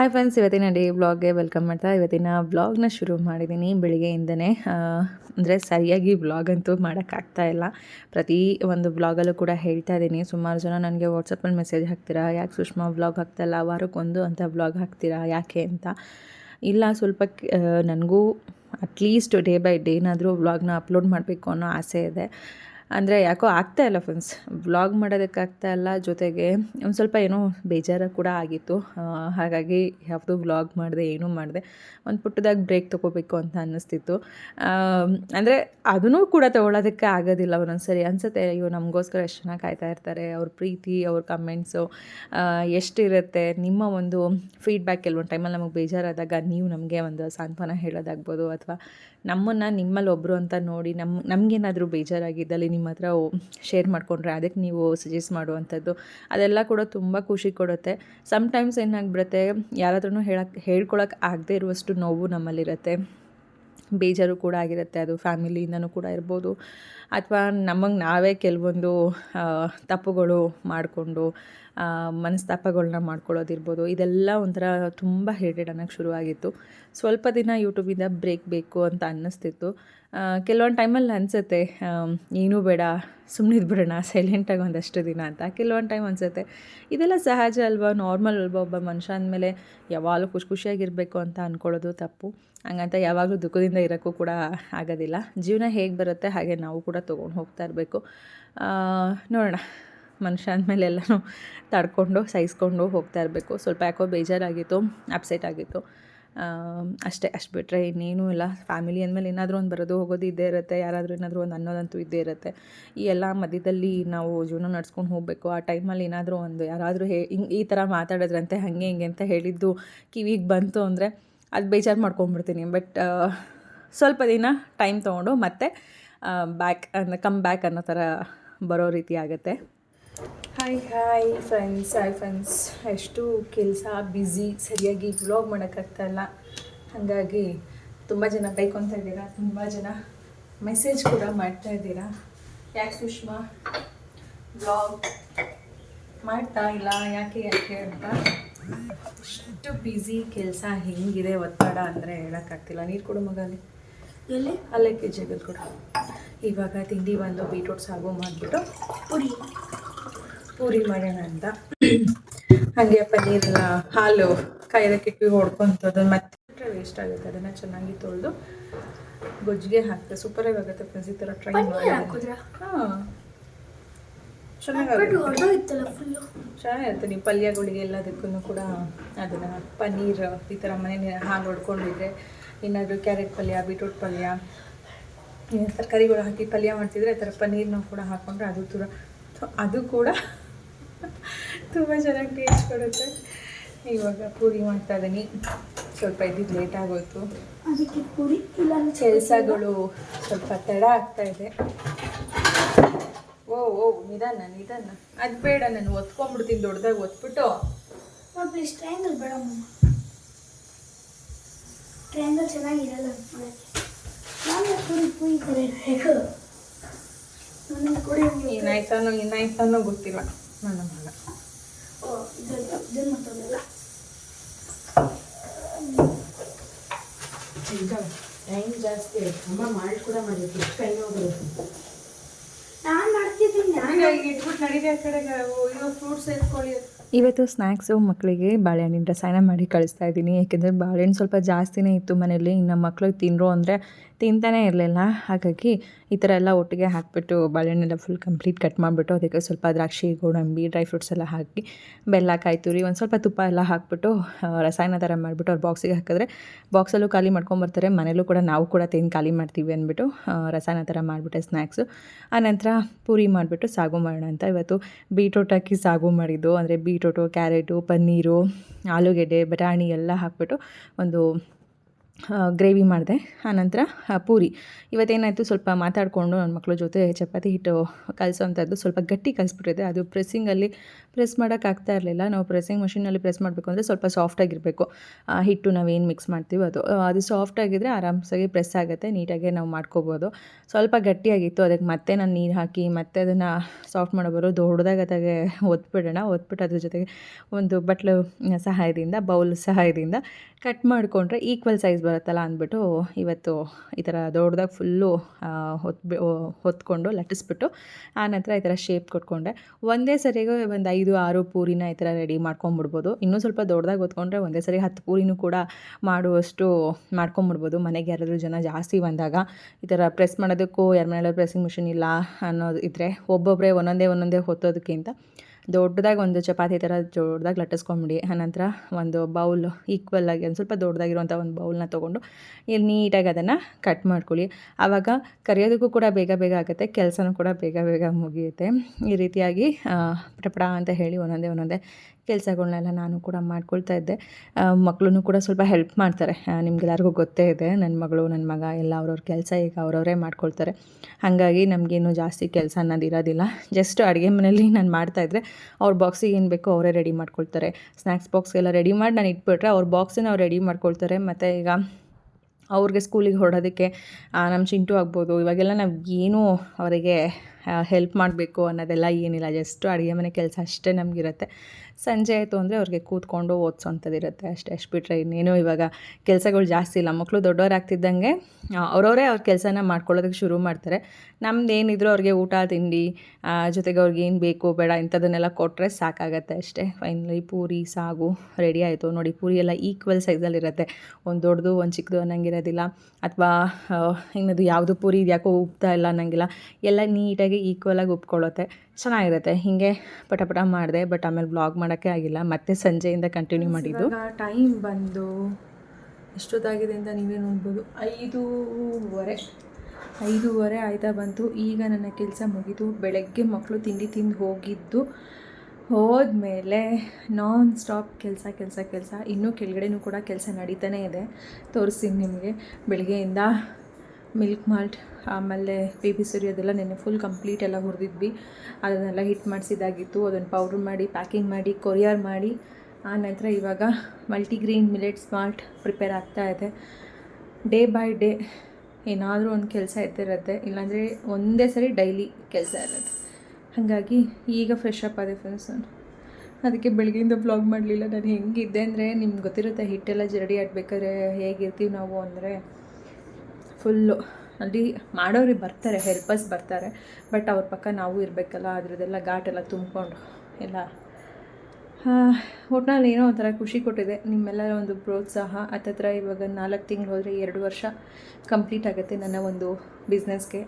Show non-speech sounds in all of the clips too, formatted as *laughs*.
Hi friends ಇವತ್ತಿನ day ವ್ಲಾಗ್ಗೆ welcome ಮಾಡ್ತಾ ಇವತ್ತಿನ ವ್ಲಾಗ್ನ ಶುರು ಮಾಡಿದ್ದೀನಿ ಬೆಳಿಗ್ಗೆಯಿಂದನೇ ಅಂದರೆ ಸರಿಯಾಗಿ ವ್ಲಾಗ್ ಅಂತೂ ಇಲ್ಲ. ಪ್ರತಿ ಒಂದು ಬ್ಲಾಗಲ್ಲೂ ಕೂಡ ಹೇಳ್ತಾ ಇದ್ದೀನಿ ಸುಮಾರು ಜನ ನನಗೆ ವಾಟ್ಸಪ್ಪಲ್ಲಿ ಮೆಸೇಜ್ ಹಾಕ್ತೀರಾ? ಯಾಕೆ ಸುಷ್ಮಾ ಬ್ಲಾಗ್ ಹಾಕ್ತಾಯಿಲ್ಲ ವಾರಕ್ಕೊಂದು ಅಂತ ವ್ಲಾಗ್ ಹಾಕ್ತೀರಾ? ಯಾಕೆ ಅಂತ? ಇಲ್ಲ, ಸ್ವಲ್ಪ ನನಗೂ ಅಟ್ಲೀಸ್ಟ್ ಡೇ ಬೈ ಡೇನಾದರೂ ವ್ಲಾಗ್ನ ಅಪ್ಲೋಡ್ ಮಾಡಬೇಕು ಅನ್ನೋ ಆಸೆ ಇದೆ. ಅಂದರೆ ಯಾಕೋ ಆಗ್ತಾ ಇಲ್ಲ ಫ್ರೆಂಡ್ಸ್ ವ್ಲಾಗ್ ಮಾಡೋದಕ್ಕಾಗ್ತಾ ಇಲ್ಲ. ಜೊತೆಗೆ ಒಂದು ಸ್ವಲ್ಪ ಏನೋ ಬೇಜಾರು ಕೂಡ ಆಗಿತ್ತು. ಹಾಗಾಗಿ ಯಾವುದು ವ್ಲಾಗ್ ಮಾಡಿದೆ, ಏನೂ ಮಾಡಿದೆ. ಒಂದು ಪುಟ್ಟದಾಗಿ ಬ್ರೇಕ್ ತೊಗೋಬೇಕು ಅಂತ ಅನ್ನಿಸ್ತಿತ್ತು. ಅಂದರೆ ಅದನ್ನೂ ಕೂಡ ತೊಗೊಳೋದಕ್ಕೆ ಆಗೋದಿಲ್ಲ ಒಂದೊಂದು ಸರಿ ಅನಿಸುತ್ತೆ, ಅಯ್ಯೋ, ನಮಗೋಸ್ಕರ ಎಷ್ಟು ಚೆನ್ನಾಗಿ ಕಾಯ್ತಾ ಇರ್ತಾರೆ. ಅವ್ರ ಪ್ರೀತಿ, ಅವ್ರ ಕಮೆಂಟ್ಸು ಎಷ್ಟಿರುತ್ತೆ. ನಿಮ್ಮ ಒಂದು ಫೀಡ್ಬ್ಯಾಕ್ ಕೆಲವೊಂದು ಟೈಮಲ್ಲಿ ನಮಗೆ ಬೇಜಾರಾದಾಗ ನೀವು ನಮಗೆ ಒಂದು ಸಾಂತ್ವನ ಹೇಳೋದಾಗ್ಬೋದು ಅಥವಾ ನಮ್ಮನ್ನು ನಿಮ್ಮಲ್ಲಿ ಒಬ್ಬರು ಅಂತ ನೋಡಿ ನಮ್ಮ ನಮಗೇನಾದರೂ ಬೇಜಾರಾಗಿದ್ದಲ್ಲಿ ನಿಮ್ಮ ಹತ್ರ ಶೇರ್ ಮಾಡಿಕೊಂಡ್ರೆ ಅದಕ್ಕೆ ನೀವು ಸಜೆಸ್ಟ್ ಮಾಡುವಂಥದ್ದು. ಅದೆಲ್ಲ ಕೂಡ ತುಂಬ ಖುಷಿ ಕೊಡುತ್ತೆ. ಸಮ್ಟೈಮ್ಸ್ ಏನಾಗ್ಬಿಡುತ್ತೆ ಯಾರಾದ್ರೂ ಹೇಳಕ್ಕೆ ಹೇಳ್ಕೊಳಕ್ಕೆ ಆಗದೇ ಇರುವಷ್ಟು ನೋವು ನಮ್ಮಲ್ಲಿರುತ್ತೆ. ಬೇಜಾರು ಕೂಡ ಆಗಿರುತ್ತೆ, ಅದು ಫ್ಯಾಮಿಲಿಯಿಂದನೂ ಕೂಡ ಇರ್ಬೋದು. ಅಥವಾ ನಮಗೆ ನಾವೇ ಕೆಲವೊಂದು ತಪ್ಪುಗಳು ಮಾಡಿಕೊಂಡು ಮನಸ್ತಾಪಗಳನ್ನ ಮಾಡ್ಕೊಳ್ಳೋದಿರ್ಬೋದು. ಇದೆಲ್ಲ ಒಂಥರ ತುಂಬ ಹೇಟೆಡ್ ಅನ್ನೋಕ್ಕೆ ಶುರುವಾಗಿತ್ತು. ಸ್ವಲ್ಪ ದಿನ ಯೂಟ್ಯೂಬಿಂದ ಬ್ರೇಕ್ ಬೇಕು ಅಂತ ಅನ್ನಿಸ್ತಿತ್ತು. ಕೆಲವೊಂದು ಟೈಮಲ್ಲಿ ಅನಿಸುತ್ತೆ ಏನೂ ಬೇಡ ಸುಮ್ಮನೆ ಬಿಡೋಣ ಸೈಲೆಂಟಾಗಿ ಒಂದಷ್ಟು ದಿನ ಅಂತ. ಕೆಲವೊಂದು ಟೈಮ್ ಅನಿಸುತ್ತೆ. ಇದೆಲ್ಲ ಸಹಜ ಅಲ್ವಾ? ನಾರ್ಮಲ್ ಅಲ್ವಾ? ಒಬ್ಬ ಮನುಷ್ಯ ಅಂದಮೇಲೆ ಯಾವಾಗಲೂ ಖುಷಿ ಖುಷಿಯಾಗಿರಬೇಕು ಅಂತ ಅಂದ್ಕೊಳ್ಳೋದು ತಪ್ಪು. ಹಂಗಂತ ಯಾವಾಗಲೂ ದುಃಖದಿಂದ ಇರೋಕ್ಕೂ ಕೂಡ ಆಗೋದಿಲ್ಲ. ಜೀವನ ಹೇಗೆ ಬರುತ್ತೆ ಹಾಗೆ ನಾವು ಕೂಡ ತೊಗೊಂಡು ಹೋಗ್ತಾ ಇರಬೇಕು. ನೋಡೋಣ. ಮನುಷ್ಯ ಅಂದಮೇಲೆ ಎಲ್ಲನೂ ತಡ್ಕೊಂಡು, ಸಹಿಸ್ಕೊಂಡು ಹೋಗ್ತಾ ಇರಬೇಕು. ಸ್ವಲ್ಪ ಯಾಕೋ ಬೇಜಾರಾಗಿತ್ತು ಅಪ್ಸೆಟ್ ಆಗಿತ್ತು. ಅಷ್ಟೇ, ಅಷ್ಟು ಬಿಟ್ಟರೆ ಇನ್ನೇನೂ ಇಲ್ಲ. ಫ್ಯಾಮಿಲಿ ಅಂದಮೇಲೆ ಏನಾದರೂ ಒಂದು ಬರೋದು, ಹೋಗೋದು ಇದ್ದೇ ಇರುತ್ತೆ. ಯಾರಾದರೂ ಏನಾದರೂ ಒಂದು ಅನ್ನೋದಂತೂ ಇದ್ದೇ ಇರುತ್ತೆ. ಈ ಎಲ್ಲ ಮಧ್ಯದಲ್ಲಿ ನಾವು ಜೀವನ ನಡ್ಸ್ಕೊಂಡು ಹೋಗಬೇಕು. ಆ ಟೈಮಲ್ಲಿ ಏನಾದರೂ ಒಂದು ಯಾರಾದರೂ ಹೇ, ಹಿಂಗೆ ಈ ಥರ ಮಾತಾಡಿದ್ರಂತೆ, ಹಾಗೆ ಹಿಂಗೆ ಅಂತ ಹೇಳಿದ್ದು ಕಿವಿಗೆ ಬಂತು ಅಂದರೆ ಅದು ಬೇಜಾರು ಮಾಡ್ಕೊಂಡ್ಬಿಡ್ತೀನಿ. ಬಟ್ ಸ್ವಲ್ಪ ದಿನ ಟೈಮ್ ತೊಗೊಂಡು ಮತ್ತೆ ಬ್ಯಾಕ್ ಅಂದರೆ ಕಮ್ ಬ್ಯಾಕ್ ಅನ್ನೋ ಥರ ಬರೋ ರೀತಿ ಆಗುತ್ತೆ. Hi hi friends hi friends ಎಷ್ಟು ಕೆಲಸ ಬ್ಯುಸಿ ಸರಿಯಾಗಿ ವ್ಲಾಗ್ ಮಾಡೋಕ್ಕಾಗ್ತಾಯಿಲ್ಲ ಹಾಗಾಗಿ ತುಂಬ ಜನ ಬೈಕೊತಾ ಇದ್ದೀರಾ? ತುಂಬ ಜನ ಮೆಸೇಜ್ ಕೂಡ ಮಾಡ್ತಾ ಇದ್ದೀರಾ? ಯಾಕೆ ಸುಷ್ಮಾ? ವ್ಲಾಗ್ ಮಾಡ್ತಾ ಇಲ್ಲ ಯಾಕೆ ಯಾಕೆ ಅಂತ? ಎಷ್ಟು ಬ್ಯುಸಿ ಕೆಲಸ ಹೆಂಗಿದೆ ಒತ್ತಡ ಅಂದರೆ ಹೇಳೋಕ್ಕಾಗ್ತಿಲ್ಲ. ನೀರು ಕೊಡು ಮಗಲ್ಲಿ ಎಲ್ಲಿ? ಅಲ್ಲೇ ಕೆ ಜಗಲ್ ಕೊಡು ಇವಾಗ ತಿಂಡಿ ಬಂದು ಬೀಟ್ರೂಟ್ ಸಾಗು ಮಾಡಿಬಿಟ್ಟು ಪುರಿ ಪೂರಿ ಮಾಡೋಣ ಅಂತ. ಹಾಗೆ ಪನ್ನೀರ್ ಹಾಲು ಕಾಯ್ದಕ್ಕಿಟ್ಟು ಹೊಡ್ಕೊಂತದ್ದು ಮತ್ತೆ ವೇಸ್ಟ್ ಆಗುತ್ತೆ. ಅದನ್ನ ಚೆನ್ನಾಗಿ ತೊಳೆದು ಗೊಜ್ಜಿಗೆ ಹಾಕ್ತೆ. ಆಗಿ ಆಗುತ್ತೆ ಫ್ರೆಂಡ್ಸ್ ಈ ತರ ಟ್ರೈ ಮಾಡಿ. ಹಾಂ. ಚೆನ್ನಾಗಿರುತ್ತೆ. ನೀವು ಪಲ್ಯಗಳಿಗೆ ಎಲ್ಲದಕ್ಕೂ ಕೂಡ ಅದನ್ನ ಪನ್ನೀರ್ ಈ ತರ ಮನೆ ಹಾಲು ಹೊಡ್ಕೊಂಡಿದ್ರೆ ಏನಾದರೂ ಕ್ಯಾರೆಟ್ ಪಲ್ಯ ಬೀಟ್ರೂಟ್ ಪಲ್ಯ ತರಕಾರಿಗಳು ಹಾಕಿ ಪಲ್ಯ ಮಾಡ್ತಿದ್ರೆ ಆ ಥರ ಪನ್ನೀರ್ನ ಕೂಡ ಹಾಕೊಂಡ್ರೆ ಅದು ತುರ ಅದು ಕೂಡ ತುಂಬ ಚೆನ್ನಾಗಿ ಟೇಸ್ಟ್ ಕೊಡುತ್ತೆ. ಇವಾಗ ಪೂರಿ ಮಾಡ್ತಾ ಇದ್ದೀನಿ ಸ್ವಲ್ಪ ಇದ್ದಿದ್ದು ಲೇಟ್ ಆಗೋಯ್ತು. ಅದಕ್ಕೆ ಪೂರಿ ಇಲ್ಲ ಕೆಲಸಗಳು ಸ್ವಲ್ಪ ತಡ ಆಗ್ತಾ ಇದೆ. ಓ ಓ ನಿಧಾನ ನಿಧಾನ. ಅದು ಬೇಡ ನಾನು ಒತ್ಕೊಂಡ್ಬಿಡ್ತೀನಿ ದೊಡ್ಡದಾಗಿ ಒತ್ಬಿಟ್ಟು. ಪ್ಲೀಸ್ ಟ್ರಯಾಂಗಲ್ ಬೇಡ ಟ್ರೈಂಗಲ್ ಟ್ರಯಾಂಗಲ್ ಚೆನ್ನಾಗಿರಲ್ಲ ಪುರಿ ಪುರಿ ಥರ ಇರಬೇಕು. ಏನಾಯ್ತಾನೋ ಏನಾಯ್ತಾನೋ ಗೊತ್ತಿಲ್ಲ. ನನ್ನ ಮಗ. ಟೈಮ್ ಜಾಸ್ತಿ ಆಯ್ತು. ಅಮ್ಮ ಮಾಡಿ ಕೂಡ ಮಾಡಿದ್ರು. ಎಷ್ಟು ಕೈ ನೋವು ನಾನು ಮಾಡ್ತಿದ್ದೀನಿ ನಾನು ಇಟ್ಬಿಟ್ಟು ನಡೀರಿ ಆ ಕಡೆಗೆ. ಇರೋ ಫ್ರೂಟ್ಸ್ ಎತ್ಕೊಳ್ಳಿ ಇವತ್ತು ಸ್ನ್ಯಾಕ್ಸು ಮಕ್ಕಳಿಗೆ ಬಾಳೆಹಣ್ಣಿನ ರಸಾಯನ ಮಾಡಿ ಕಳಿಸ್ತಾ ಇದ್ದೀನಿ. ಯಾಕೆಂದರೆ ಬಾಳೆಹಣ್ಣು ಸ್ವಲ್ಪ ಜಾಸ್ತಿನೇ ಇತ್ತು ಮನೇಲಿ ಇನ್ನು ಮಕ್ಕಳು ತಿನ್ನರು ಅಂದರೆ ತಿಂತಾನೇ ಇರಲಿಲ್ಲ. ಹಾಗಾಗಿ ಈ ಥರ ಎಲ್ಲ ಒಟ್ಟಿಗೆ ಹಾಕಿಬಿಟ್ಟು ಬಾಳೆಹಣ್ಣೆಲ್ಲ ಫುಲ್ ಕಂಪ್ಲೀಟ್ ಕಟ್ ಮಾಡಿಬಿಟ್ಟು ಅದಕ್ಕೆ ಸ್ವಲ್ಪ ದ್ರಾಕ್ಷಿ, ಗೋಡಂಬಿ ಡ್ರೈ ಫ್ರೂಟ್ಸ್ ಎಲ್ಲ ಹಾಕಿ, ಬೆಲ್ಲ ಕಾಯಿ ತುರಿ ಒಂದು ಸ್ವಲ್ಪ ತುಪ್ಪ ಎಲ್ಲ ಹಾಕಿಬಿಟ್ಟು ರಸಾಯನ ಥರ ಮಾಡಿಬಿಟ್ಟು ಅವ್ರು ಬಾಕ್ಸಿಗೆ ಹಾಕಿದ್ರೆ ಬಾಕ್ಸಲ್ಲೂ ಖಾಲಿ ಮಾಡ್ಕೊಂಬರ್ತಾರೆ ಮನೇಲೂ ಕೂಡ ನಾವು ಕೂಡ ತಿಂದು ಖಾಲಿ ಮಾಡ್ತೀವಿ ಅಂದ್ಬಿಟ್ಟು ರಸಾಯನ ಥರ ಮಾಡಿಬಿಟ್ಟೆ ಸ್ನ್ಯಾಕ್ಸು ಆನಂತರ ಪೂರಿ ಮಾಡಿಬಿಟ್ಟು ಸಾಗು ಮಾಡೋಣ ಅಂತ ಇವತ್ತು ಬೀಟ್ರೋಟ್ ಹಾಕಿ ಸಾಗು ಮಾಡಿದ್ದು. ಅಂದರೆ ಬೀಟ್ರೋಟು, ಕ್ಯಾರೆಟು, ಪನ್ನೀರು, ಆಲೂಗೆಡ್ಡೆ, ಬಟಾಣಿ ಎಲ್ಲ ಹಾಕಿಬಿಟ್ಟು ಒಂದು ಗ್ರೇವಿ ಮಾಡಿದೆ. ಆನಂತರ ಆ, ಪೂರಿ. ಇವತ್ತೇನಾಯಿತು ಸ್ವಲ್ಪ ಮಾತಾಡಿಕೊಂಡು ನನ್ನ ಮಕ್ಕಳ ಜೊತೆ ಚಪಾತಿ ಹಿಟ್ಟು ಕಲಿಸೋವಂಥದ್ದು ಸ್ವಲ್ಪ ಗಟ್ಟಿ ಕಲಿಸ್ಬಿಟ್ಟಿದೆ. ಅದು ಪ್ರೆಸ್ಸಿಂಗಲ್ಲಿ ಪ್ರೆಸ್ ಮಾಡೋಕ್ಕಾಗ್ತಾ ಇರಲಿಲ್ಲ. ನಾವು ಪ್ರೆಸ್ಸಿಂಗ್ ಮಷಿನಲ್ಲಿ ಪ್ರೆಸ್ ಮಾಡಬೇಕು ಅಂದರೆ ಸ್ವಲ್ಪ ಸಾಫ್ಟಾಗಿರಬೇಕು ಹಿಟ್ಟು ನಾವೇನು ಮಿಕ್ಸ್ ಮಾಡ್ತೀವಿ ಅದು. ಅದು ಅದು ಸಾಫ್ಟಾಗಿದ್ದರೆ ಆರಾಮ್ಸಾಗಿ ಪ್ರೆಸ್ ಆಗುತ್ತೆ ನೀಟಾಗಿ ನಾವು ಮಾಡ್ಕೋಬೋದು. ಸ್ವಲ್ಪ ಗಟ್ಟಿಯಾಗಿತ್ತು ಅದಕ್ಕೆ ಮತ್ತೆ ನಾನು ನೀರು ಹಾಕಿ ಮತ್ತೆ ಅದನ್ನು ಸಾಫ್ಟ್ ಮಾಡೋ ದೊಡ್ಡದಾಗ ದೊಡ್ಡದಾಗತ್ತಾಗೆ ಒತ್ಬಿಡೋಣ. ಒತ್ಬಿಟ್ಟು ಅದ್ರ ಜೊತೆಗೆ ಒಂದು ಬಟ್ಲು ಸಹಾಯದಿಂದ ಬೌಲ್ ಸಹಾಯದಿಂದ ಕಟ್ ಮಾಡಿಕೊಂಡ್ರೆ ಈಕ್ವಲ್ ಸೈಜ್ ಬರುತ್ತಲ್ಲ ಅಂದ್ಬಿಟ್ಟು ಇವತ್ತು ಈ ಥರ ದೊಡ್ಡದಾಗಿ ಫುಲ್ಲು ಹೊತ್ಬಿ ಹೊತ್ಕೊಂಡು ಲಟ್ಟಿಸ್ಬಿಟ್ಟು ಆನಂತರ ಈ ಥರ ಶೇಪ್ ಕೊಟ್ಕೊಂಡೆ. ಒಂದೇ ಸರಿಗೆ ಒಂದು ಐದು, ಆರು ಪೂರಿನ ಈ ಥರ ರೆಡಿ ಮಾಡ್ಕೊಂಬಿಡ್ಬೋದು. ಇನ್ನೂ ಸ್ವಲ್ಪ ದೊಡ್ಡದಾಗಿ ಹೊತ್ಕೊಂಡ್ರೆ ಒಂದೇ ಸರಿ ಹತ್ತು ಪೂರಿನೂ ಕೂಡ ಮಾಡುವಷ್ಟು ಮಾಡ್ಕೊಂಬಿಡ್ಬೋದು. ಮನೆಗೆ ಯಾರಾದರೂ ಜನ ಜಾಸ್ತಿ ಬಂದಾಗ ಈ ಥರ ಪ್ರೆಸ್ ಮಾಡೋದಕ್ಕೂ ಯಾರ ಮನೆಯಲ್ಲೂ ಪ್ರೆಸ್ಸಿಂಗ್ ಮಿಷಿನ್ ಇಲ್ಲ ಅನ್ನೋದು ಇದ್ದರೆ ಒಬ್ಬೊಬ್ಬರೇ ಒಂದೊಂದೇ ಒಂದೊಂದೇ ಹೊತ್ತೋದಕ್ಕಿಂತ ದೊಡ್ಡದಾಗಿ ಒಂದು ಚಪಾತಿ ಥರ ದೊಡ್ಡದಾಗಿ ಲಟ್ಟಿಸ್ಕೊಂಬಿಡಿ. ಆನಂತರ ಒಂದು ಬೌಲ್ ಈಕ್ವಲ್ ಆಗಿ ಒಂದು ಸ್ವಲ್ಪ ದೊಡ್ಡದಾಗಿರುವಂಥ ಒಂದು ಬೌಲ್ನ ತೊಗೊಂಡು ಇಲ್ಲಿ ನೀಟಾಗಿ ಅದನ್ನು ಕಟ್ ಮಾಡ್ಕೊಳ್ಳಿ. ಆವಾಗ ಕರಿಯೋದಕ್ಕೂ ಕೂಡ ಬೇಗ ಬೇಗ ಆಗುತ್ತೆ, ಕೆಲಸನೂ ಕೂಡ ಬೇಗ ಬೇಗ ಮುಗಿಯುತ್ತೆ. ಈ ರೀತಿಯಾಗಿ ಪಟಪಡ ಅಂತ ಹೇಳಿ ಒಂದೊಂದೇ ಒಂದೊಂದೇ ಕೆಲಸಗಳ್ನೆಲ್ಲ ನಾನು ಕೂಡ ಮಾಡ್ಕೊಳ್ತಾ ಇದ್ದೆ. ಮಕ್ಕಳೂ ಕೂಡ ಸ್ವಲ್ಪ ಹೆಲ್ಪ್ ಮಾಡ್ತಾರೆ. ನಿಮ್ಗೆಲ್ಲರಿಗೂ ಗೊತ್ತೇ ಇದೆ. ನನ್ನ ಮಗಳು ನನ್ನ ಮಗ ಎಲ್ಲ ಅವ್ರವ್ರ ಕೆಲಸ ಈಗ ಅವ್ರವರೇ ಮಾಡ್ಕೊಳ್ತಾರೆ. ಹಾಗಾಗಿ ನಮಗೇನು ಜಾಸ್ತಿ ಕೆಲಸ ಅನ್ನೋದು ಇರೋದಿಲ್ಲ. ಜಸ್ಟ್ ಅಡುಗೆ ಮನೇಲಿ ನಾನು ಮಾಡ್ತಾಯಿದ್ರೆ ಅವ್ರ ಬಾಕ್ಸಿಗೆ ಏನು ಬೇಕೋ ಅವರೇ ರೆಡಿ ಮಾಡ್ಕೊಳ್ತಾರೆ. ಸ್ನ್ಯಾಕ್ಸ್ ಬಾಕ್ಸ್ಗೆಲ್ಲ ರೆಡಿ ಮಾಡಿ ನಾನು ಇಟ್ಬಿಟ್ರೆ ಅವ್ರ ಬಾಕ್ಸನ್ನ ಅವ್ರು ರೆಡಿ ಮಾಡ್ಕೊಳ್ತಾರೆ. ಮತ್ತು ಈಗ ಅವ್ರಿಗೆ ಸ್ಕೂಲಿಗೆ ಹೊರಡೋದಕ್ಕೆ ನಮ್ಮ ಚಿಂಟು ಆಗ್ಬೋದು, ಇವಾಗೆಲ್ಲ ನಾವು ಏನೂ ಅವರಿಗೆ ಹೆಲ್ಪ್ ಮಾಡಬೇಕು ಅನ್ನೋದೆಲ್ಲ ಏನಿಲ್ಲ. ಜಸ್ಟ್ ಅಡುಗೆ ಮನೆ ಕೆಲಸ ಅಷ್ಟೇ ನಮಗಿರುತ್ತೆ. ಸಂಜೆ ಆಯಿತು ಅಂದರೆ ಅವ್ರಿಗೆ ಕೂತ್ಕೊಂಡು ಓದಿಸೋಂಥದ್ದು ಇರುತ್ತೆ ಅಷ್ಟೇ. ಅಷ್ಟು ಬಿಟ್ಟರೆ ಇನ್ನೇನು ಇವಾಗ ಕೆಲಸಗಳು ಜಾಸ್ತಿ ಇಲ್ಲ. ಮಕ್ಕಳು ದೊಡ್ಡವರಾಗ್ತಿದ್ದಂಗೆ ಅವರವರೇ ಅವ್ರ ಕೆಲಸನ ಮಾಡ್ಕೊಳ್ಳೋದಕ್ಕೆ ಶುರು ಮಾಡ್ತಾರೆ. ನಮ್ದು ಏನಿದ್ರು ಅವ್ರಿಗೆ ಊಟ, ತಿಂಡಿ ಜೊತೆಗೆ ಅವ್ರಿಗೆ ಏನು ಬೇಕು, ಬೇಡ ಇಂಥದ್ದನ್ನೆಲ್ಲ ಕೊಟ್ಟರೆ ಸಾಕಾಗತ್ತೆ ಅಷ್ಟೇ. ಫೈನಲಿ ಪೂರಿ, ಸಾಗು ರೆಡಿ ಆಯಿತು. ನೋಡಿ, ಪೂರಿ ಎಲ್ಲ ಈಕ್ವಲ್ ಸೈಜಲ್ಲಿರುತ್ತೆ ಒಂದು ದೊಡ್ಡದು, ಒಂದು ಚಿಕ್ಕದು ಅನ್ನಂಗಿರೋದಿಲ್ಲ. ಅಥವಾ ಇನ್ನದು ಯಾವುದು ಪೂರಿ ಇದು ಯಾಕೋ ಉಪ್ತಾ ಇಲ್ಲ ಅನ್ನಂಗಿಲ್ಲ. ಎಲ್ಲ ನೀಟಾಗಿ ಈಕ್ವಲಾಗಿ ಉಪ್ಕೊಳ್ಳುತ್ತೆ ಚೆನ್ನಾಗಿರುತ್ತೆ. ಹೀಗೆ ಪಟ ಪಟ ಮಾಡಿದೆ ಬಟ್ ಆಮೇಲೆ ಬ್ಲಾಗ್ ಮಾಡೋಕ್ಕೆ ಆಗಿಲ್ಲ. ಮತ್ತೆ ಸಂಜೆಯಿಂದ ಕಂಟಿನ್ಯೂ ಮಾಡಿದ್ದು. ಟೈಮ್ ಬಂದು ಎಷ್ಟೊತ್ತಾಗಿದೆ ಅಂತ ನೀವೇ ನೋಡ್ಬೋದು. ಐದೂವರೆ. ಐದೂವರೆ ಆಯ್ತಾ ಬಂತು. ಈಗ ನನ್ನ ಕೆಲಸ ಮುಗಿದು ಬೆಳಗ್ಗೆ ಮಕ್ಕಳು ತಿಂಡಿ ತಿಂದು ಹೋಗಿದ್ದು. ಹೋದ್ಮೇಲೆ ನಾನ್ ಸ್ಟಾಪ್ ಕೆಲಸ ಕೆಲಸ ಕೆಲಸ. ಇನ್ನೂ ಕೆಳಗಡೆನೂ ಕೂಡ ಕೆಲಸ ನಡೀತಾನೇ ಇದೆ. ತೋರಿಸ್ತೀನಿ ನಿಮಗೆ. ಬೆಳಗ್ಗೆಯಿಂದ ಮಿಲ್ಕ್ ಮಾಲ್ಟ್, ಆಮೇಲೆ ಬೇಬಿ ಸರಿ ಅದೆಲ್ಲ ನೆನೆ ಫುಲ್ ಕಂಪ್ಲೀಟ್ ಎಲ್ಲ ಹುರಿದಿದ್ವಿ. ಅದನ್ನೆಲ್ಲ ಹಿಟ್ ಮಾಡಿಸಿದಾಗಿತ್ತು. ಅದನ್ನು ಪೌಡ್ರ್ ಮಾಡಿ ಪ್ಯಾಕಿಂಗ್ ಮಾಡಿ ಕೊರಿಯರ್ ಮಾಡಿ. ಆ ನಂತರ ಇವಾಗ ಮಲ್ಟಿಗ್ರೀನ್ ಮಿಲೆಟ್ಸ್ ಮಾಲ್ಟ್ ಪ್ರಿಪೇರ್ ಆಗ್ತಾ ಇದೆ. ಡೇ ಬೈ ಡೇ ಏನಾದರೂ ಒಂದು ಕೆಲಸ ಇದ್ದಿರುತ್ತೆ ಇಲ್ಲಾಂದರೆ ಒಂದೇ ಸರಿ ಡೈಲಿ ಕೆಲಸ ಇರುತ್ತೆ. ಹಾಗಾಗಿ ಈಗ ಫ್ರೆಶ್ ಅಪ್ ಆದೆ ಫ್ರೆಂಡ್ಸ್ ಅದಕ್ಕೆ ಬೆಳಗ್ಗೆಯಿಂದ ಬ್ಲಾಗ್ ಮಾಡಲಿಲ್ಲ. ನಾನು ಹೆಂಗಿದ್ದೆ ಅಂದರೆ ನಿಮ್ಗೆ ಗೊತ್ತಿರುತ್ತೆ, ಹಿಟ್ಟೆಲ್ಲ ಜರಡಿ ಆಡಬೇಕಾದ್ರೆ ಹೇಗಿರ್ತೀವಿ ನಾವು ಅಂದರೆ ಫುಲ್ಲು. ಅಲ್ಲಿ ಮಾಡೋರಿಗೆ ಬರ್ತಾರೆ ಹೆಲ್ಪರ್ಸ್ ಬರ್ತಾರೆ ಬಟ್ ಅವ್ರ ಪಕ್ಕ ನಾವು ಇರಬೇಕಲ್ಲ, ಅದರದ್ದೆಲ್ಲ ಘಾಟೆಲ್ಲ ತುಂಬಿಕೊಂಡು ಎಲ್ಲ ಒಟ್ನಲ್ಲಿ ಏನೋ ಒಂಥರ ಖುಷಿ ಕೊಟ್ಟಿದೆ. ನಿಮ್ಮೆಲ್ಲರ ಒಂದು ಪ್ರೋತ್ಸಾಹ. ಹತ್ತತ್ರ ಇವಾಗ ನಾಲ್ಕು ತಿಂಗಳು ಹೋದರೆ ಎರಡು ವರ್ಷ ಕಂಪ್ಲೀಟ್ ಆಗುತ್ತೆ ನನ್ನ ಒಂದು ಬಿಸ್ನೆಸ್ಗೆ.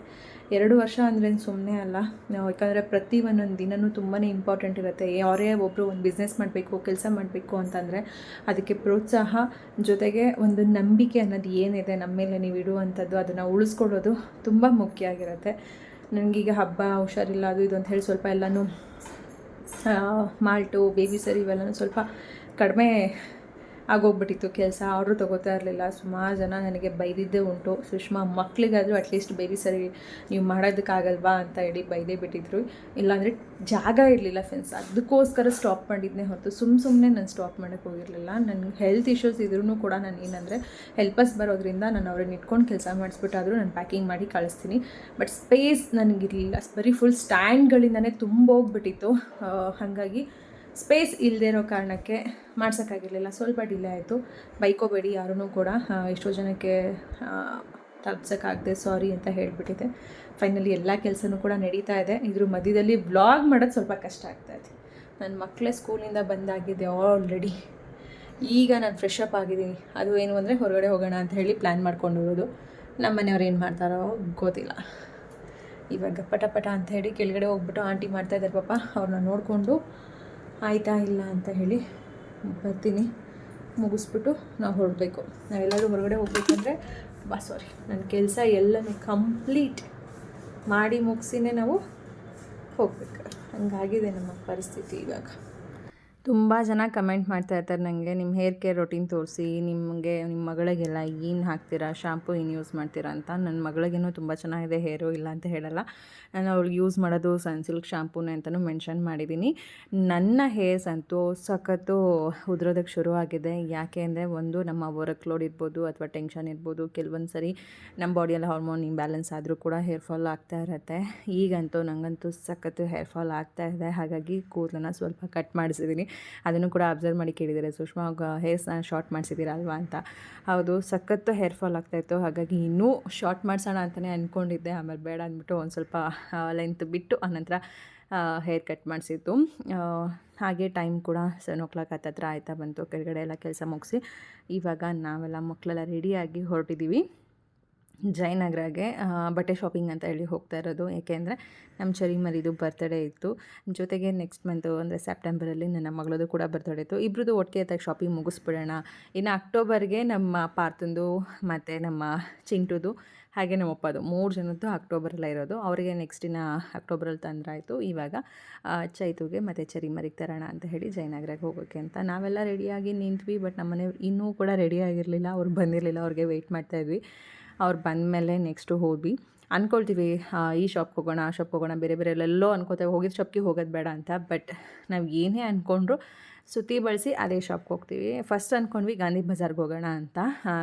ಎರಡು ವರ್ಷ ಅಂದ್ರೆ ಸುಮ್ಮನೆ ಅಲ್ಲ. ನಾವು ಯಾಕಂದರೆ ಪ್ರತಿ ಒಂದೊಂದು ದಿನವೂ ತುಂಬಾ ಇಂಪಾರ್ಟೆಂಟ್ ಇರುತ್ತೆ. ಯಾರೇ ಒಬ್ಬರು ಒಂದು ಬಿಸ್ನೆಸ್ ಮಾಡಬೇಕು, ಕೆಲಸ ಮಾಡಬೇಕು ಅಂತಂದರೆ ಅದಕ್ಕೆ ಪ್ರೋತ್ಸಾಹ ಜೊತೆಗೆ ಒಂದು ನಂಬಿಕೆ ಅನ್ನೋದು ಏನಿದೆ ನಮ್ಮ ಮೇಲೆ ನೀವು ಇಡುವಂಥದ್ದು ಅದನ್ನು ಉಳಿಸ್ಕೊಳ್ಳೋದು ತುಂಬ ಮುಖ್ಯ ಆಗಿರುತ್ತೆ. ನನಗೀಗ ಹಬ್ಬ ಹುಷಾರಿಲ್ಲ, ಅದು ಇದು ಅಂತ ಹೇಳಿ ಸ್ವಲ್ಪ ಎಲ್ಲನೂ ಮಾಲ್ಟು ಬೇಬಿ ಸರಿ ಇವೆಲ್ಲನೂ ಸ್ವಲ್ಪ ಕಡಿಮೆ ಆಗೋಗ್ಬಿಟ್ಟಿತ್ತು ಕೆಲಸ ಆರ್ಡ್ರ್ ತೊಗೋತಾ ಇರಲಿಲ್ಲ. ಸುಮಾರು ಜನ ನನಗೆ ಬೈದಿದ್ದೇ ಉಂಟು. ಸುಷ್ಮಾ ಮಕ್ಕಳಿಗಾದರೂ ಅಟ್ಲೀಸ್ಟ್ ಬೇಬಿ ಸರಿ, ನೀವು ಮಾಡೋದಕ್ಕಾಗಲ್ವಾ ಅಂತ ಹೇಳಿ ಬೈದೇ ಬಿಟ್ಟಿದ್ರು. ಇಲ್ಲಾಂದರೆ ಜಾಗ ಇರಲಿಲ್ಲ ಫ್ರೆಂಡ್ಸ್ ಅದಕ್ಕೋಸ್ಕರ ಸ್ಟಾಪ್ ಮಾಡಿದ್ನೇ ಹೊರತು. ಸುಮ್ಮ ಸುಮ್ಮನೆ ನಾನು ಸ್ಟಾಪ್ ಮಾಡೋಕ್ಕೆ ಹೋಗಿರಲಿಲ್ಲ. ನನ್ನ ಹೆಲ್ತ್ ಇಶ್ಯೂಸ್ ಇದ್ರೂ ಕೂಡ ನಾನು ಏನಂದರೆ ಹೆಲ್ಪರ್ಸ್ ಬರೋದ್ರಿಂದ ನಾನು ಅವ್ರನ್ನ ಇಟ್ಕೊಂಡು ಕೆಲಸ ಮಾಡಿಸ್ಬಿಟ್ಟಾದರೂ ನಾನು ಪ್ಯಾಕಿಂಗ್ ಮಾಡಿ ಕಳಿಸ್ತೀನಿ. ಬಟ್ ಸ್ಪೇಸ್ ನನಗಿರಲಿಲ್ಲ. ಬರೀ ಫುಲ್ ಸ್ಟ್ಯಾಂಡ್ಗಳಿಂದನೇ ತುಂಬೋಗ್ಬಿಟ್ಟಿತ್ತು. ಹಾಗಾಗಿ ಸ್ಪೇಸ್ ಇಲ್ಲದೆ ಇರೋ ಕಾರಣಕ್ಕೆ ಮಾಡ್ಸೋಕ್ಕಾಗಿರಲಿಲ್ಲ. ಸ್ವಲ್ಪ ಡಿಲೇ ಆಯಿತು. ಬೈಕೋಬೇಡಿ ಯಾರೂ ಕೂಡ. ಎಷ್ಟೋ ಜನಕ್ಕೆ ತಪ್ಸೋಕ್ಕಾಗದೆ ಸಾರಿ ಅಂತ ಹೇಳಿಬಿಟ್ಟಿದೆ. ಫೈನಲಿ ಎಲ್ಲ ಕೆಲಸನೂ ಕೂಡ ನಡೀತಾ ಇದೆ. ಇದ್ರ ಮಧ್ಯದಲ್ಲಿ ಬ್ಲಾಗ್ ಮಾಡೋದು ಸ್ವಲ್ಪ ಕಷ್ಟ ಆಗ್ತಾ ಇದೆ. ನನ್ನ ಮಕ್ಕಳೇ ಸ್ಕೂಲಿಂದ ಬಂದಾಗಿದೆ ಆಲ್ರೆಡಿ. ಈಗ ನಾನು ಫ್ರೆಶ್ ಅಪ್ ಆಗಿದ್ದೀನಿ. ಅದು ಏನು ಅಂದರೆ ಹೊರಗಡೆ ಹೋಗೋಣ ಅಂತ ಹೇಳಿ ಪ್ಲ್ಯಾನ್ ಮಾಡ್ಕೊಂಡಿರೋದು. ನಮ್ಮ ಮನೆಯವ್ರು ಏನು ಮಾಡ್ತಾರೋ ಗೊತ್ತಿಲ್ಲ. ಇವಾಗ ಪಟ ಪಟ ಅಂತ ಹೇಳಿ ಕೆಳಗಡೆ ಹೋಗ್ಬಿಟ್ಟು ಆಂಟಿ ಮಾಡ್ತಾ ಇದ್ದಾರೆ ಪಾಪ. ಅವ್ರನ್ನ ನೋಡಿಕೊಂಡು ಆಯ್ತಾ ಇಲ್ಲ ಅಂತ ಹೇಳಿ ಬರ್ತೀನಿ. ಮುಗಿಸ್ಬಿಟ್ಟು ನಾವು ಹೊರಡಬೇಕು. ನಾವೆಲ್ಲರೂ ಹೊರಗಡೆ ಹೋಗ್ಬೇಕಂದ್ರೆ, ಬಾ ಸಾರಿ ನನ್ನ ಕೆಲಸ ಎಲ್ಲನೂ ಕಂಪ್ಲೀಟ್ ಮಾಡಿ ಮುಗಿಸಿನೇ ನಾವು ಹೋಗ್ಬೇಕು. ಹಂಗಾಗಿದೆ ನಮ್ಮ ಪರಿಸ್ಥಿತಿ ಇವಾಗ. ತುಂಬ ಜನ ಕಮೆಂಟ್ ಮಾಡ್ತಾ ಇರ್ತಾರೆ ನನಗೆ ನಿಮ್ಮ ಹೇರ್ ಕೇರ್ ರೊಟೀನ್ ತೋರಿಸಿ, ನಿಮಗೆ ನಿಮ್ಮ ಮಗಳಿಗೆಲ್ಲ ಏನು ಹಾಕ್ತೀರಾ? ಶಾಂಪು ಏನು ಯೂಸ್ ಮಾಡ್ತೀರಾ? ಅಂತ. ನನ್ನ ಮಗಳಿಗೇನು ತುಂಬ ಚೆನ್ನಾಗಿದೆ ಹೇರು ಇಲ್ಲ ಅಂತ ಹೇಳಲ್ಲ. ನಾನು ಅವ್ಳಿಗೆ ಯೂಸ್ ಮಾಡೋದು ಸನ್ಸಿಲ್ಕ್ ಶಾಂಪೂನೇ ಅಂತಲೂ ಮೆನ್ಷನ್ ಮಾಡಿದ್ದೀನಿ. ನನ್ನ ಹೇರ್ಸ್ ಅಂತೂ ಸಖತ್ತು ಉದುರೋದಕ್ಕೆ ಶುರು ಆಗಿದೆ. ಯಾಕೆ ಅಂದರೆ ಒಂದು ನಮ್ಮ ವರ್ಕ್ ಲೋಡ್ ಇರ್ಬೋದು ಅಥವಾ ಟೆನ್ಷನ್ ಇರ್ಬೋದು, ಕೆಲವೊಂದು ಸರಿ ನಮ್ಮ ಬಾಡಿಯಲ್ಲಿ ಹಾರ್ಮೋನ್ ಇಂಬ್ಯಾಲೆನ್ಸ್ ಆದರೂ ಕೂಡ ಹೇರ್ ಫಾಲ್ ಆಗ್ತಾ ಇರುತ್ತೆ. ಈಗಂತೂ ನನಗಂತೂ ಸಖತ್ತು ಹೇರ್ ಫಾಲ್ ಆಗ್ತಾ ಇದೆ. ಹಾಗಾಗಿ ಕೂದಲನ್ನ ಸ್ವಲ್ಪ ಕಟ್ ಮಾಡಿಸಿದ್ದೀನಿ ಅದನ್ನು ಕೂಡ ಅಬ್ಸರ್ವ್ ಮಾಡಿ ಕೇಳಿದ್ದಾರೆ. ಸುಷ್ಮಾ ಹೇರ್ಸ್ನ ಶಾರ್ಟ್ ಮಾಡಿಸಿದ್ದೀರಾ ಅಲ್ವಾ ಅಂತ. ಹೌದು, ಸಖತ್ತು ಹೇರ್ ಫಾಲ್ ಆಗ್ತಾಯಿತ್ತು ಹಾಗಾಗಿ ಇನ್ನೂ ಶಾರ್ಟ್ ಮಾಡಿಸೋಣ ಅಂತಲೇ ಅಂದ್ಕೊಂಡಿದ್ದೆ ಆಮೇಲೆ ಬೇಡ ಅಂದ್ಬಿಟ್ಟು ಒಂದು ಸ್ವಲ್ಪ ಲೆಂತ್ ಬಿಟ್ಟು ಆನಂತರ ಹೇರ್ ಕಟ್ ಮಾಡಿಸಿದ್ದು. ಹಾಗೆ ಟೈಮ್ ಕೂಡ ಸೆವೆನ್ ಓ ಕ್ಲಾಕ್ ಹತ್ತತ್ರ ಆಯ್ತಾ ಬಂತು. ಕೆಳಗಡೆ ಎಲ್ಲ ಕೆಲಸ ಮುಗಿಸಿ ಇವಾಗ ನಾವೆಲ್ಲ ಮಕ್ಕಳೆಲ್ಲ ರೆಡಿಯಾಗಿ ಹೊರಟಿದ್ದೀವಿ ಜಯನಗರಗೆ ಬಟ್ಟೆ ಶಾಪಿಂಗ್ ಅಂತ ಹೇಳಿ ಹೋಗ್ತಾ ಇರೋದು. ಏಕೆಂದರೆ ನಮ್ಮ ಚರಿ ಮರಿದು ಬರ್ತ್ಡೇ ಇತ್ತು. ಜೊತೆಗೆ ನೆಕ್ಸ್ಟ್ ಮಂತು ಅಂದರೆ ಸೆಪ್ಟೆಂಬರಲ್ಲಿ ನನ್ನ ಮಗಳದು ಕೂಡ ಬರ್ತ್ಡೇ ಇತ್ತು. ಇಬ್ಬರದು ಒಟ್ಟಿಗೆ ಆಯ್ತಾಗ ಶಾಪಿಂಗ್ ಮುಗಿಸ್ಬಿಡೋಣ. ಇನ್ನು ಅಕ್ಟೋಬರ್ಗೆ ನಮ್ಮ ಪಾರ್ತಂದು ಮತ್ತು ನಮ್ಮ ಚಿಂಟುದು ಹಾಗೆ ನಮ್ಮ ಅಪ್ಪದು ಮೂರು ಜನದ್ದು ಅಕ್ಟೋಬರಲ್ಲೇ ಇರೋದು. ಅವರಿಗೆ ನೆಕ್ಸ್ಟ್ ದಿನ ಅಕ್ಟೋಬರಲ್ಲಿ ತಂದ್ರಾಯಿತು. ಇವಾಗ ಚೈತುಗೆ ಮತ್ತು ಚರಿ ಮರಿಗೆ ತರೋಣ ಅಂತ ಹೇಳಿ ಜಯನಗರಕ್ಕೆ ಹೋಗೋಕ್ಕೆ ಅಂತ. ನಾವೆಲ್ಲ ರೆಡಿಯಾಗಿ ನಿಂತ್ವಿ ಬಟ್ ನಮ್ಮನೆ ಇನ್ನೂ ಕೂಡ ರೆಡಿ ಆಗಿರಲಿಲ್ಲ. ಅವ್ರು ಬಂದಿರಲಿಲ್ಲ, ಅವ್ರಿಗೆ ವೆಯ್ಟ್ ಮಾಡ್ತಾಯಿದ್ವಿ ಅವ್ರು ಬಂದಮೇಲೆ ನೆಕ್ಸ್ಟು ಹೋದ್ವಿ. ಅಂದ್ಕೊಳ್ತೀವಿ ಈ ಶಾಪ್ಗೆ ಹೋಗೋಣ, ಆ ಶಾಪ್ಗೆ ಹೋಗೋಣ, ಬೇರೆ ಬೇರೆ ಎಲ್ಲೆಲ್ಲೋ ಅನ್ಕೋತೇವೆ. ಹೋಗಿದ್ದ ಶಾಪ್ಗೆ ಹೋಗೋದು ಬೇಡ ಅಂತ ಬಟ್ ನಾವು ಏನೇ ಅಂದ್ಕೊಂಡ್ರು ಸುತ್ತಿ ಬಳಸಿ ಅದೇ ಶಾಪ್ಗೆ ಹೋಗ್ತೀವಿ. ಫಸ್ಟ್ ಅಂದ್ಕೊಂಡ್ವಿ ಗಾಂಧಿ ಬಜಾರ್ಗೆ ಹೋಗೋಣ ಅಂತ.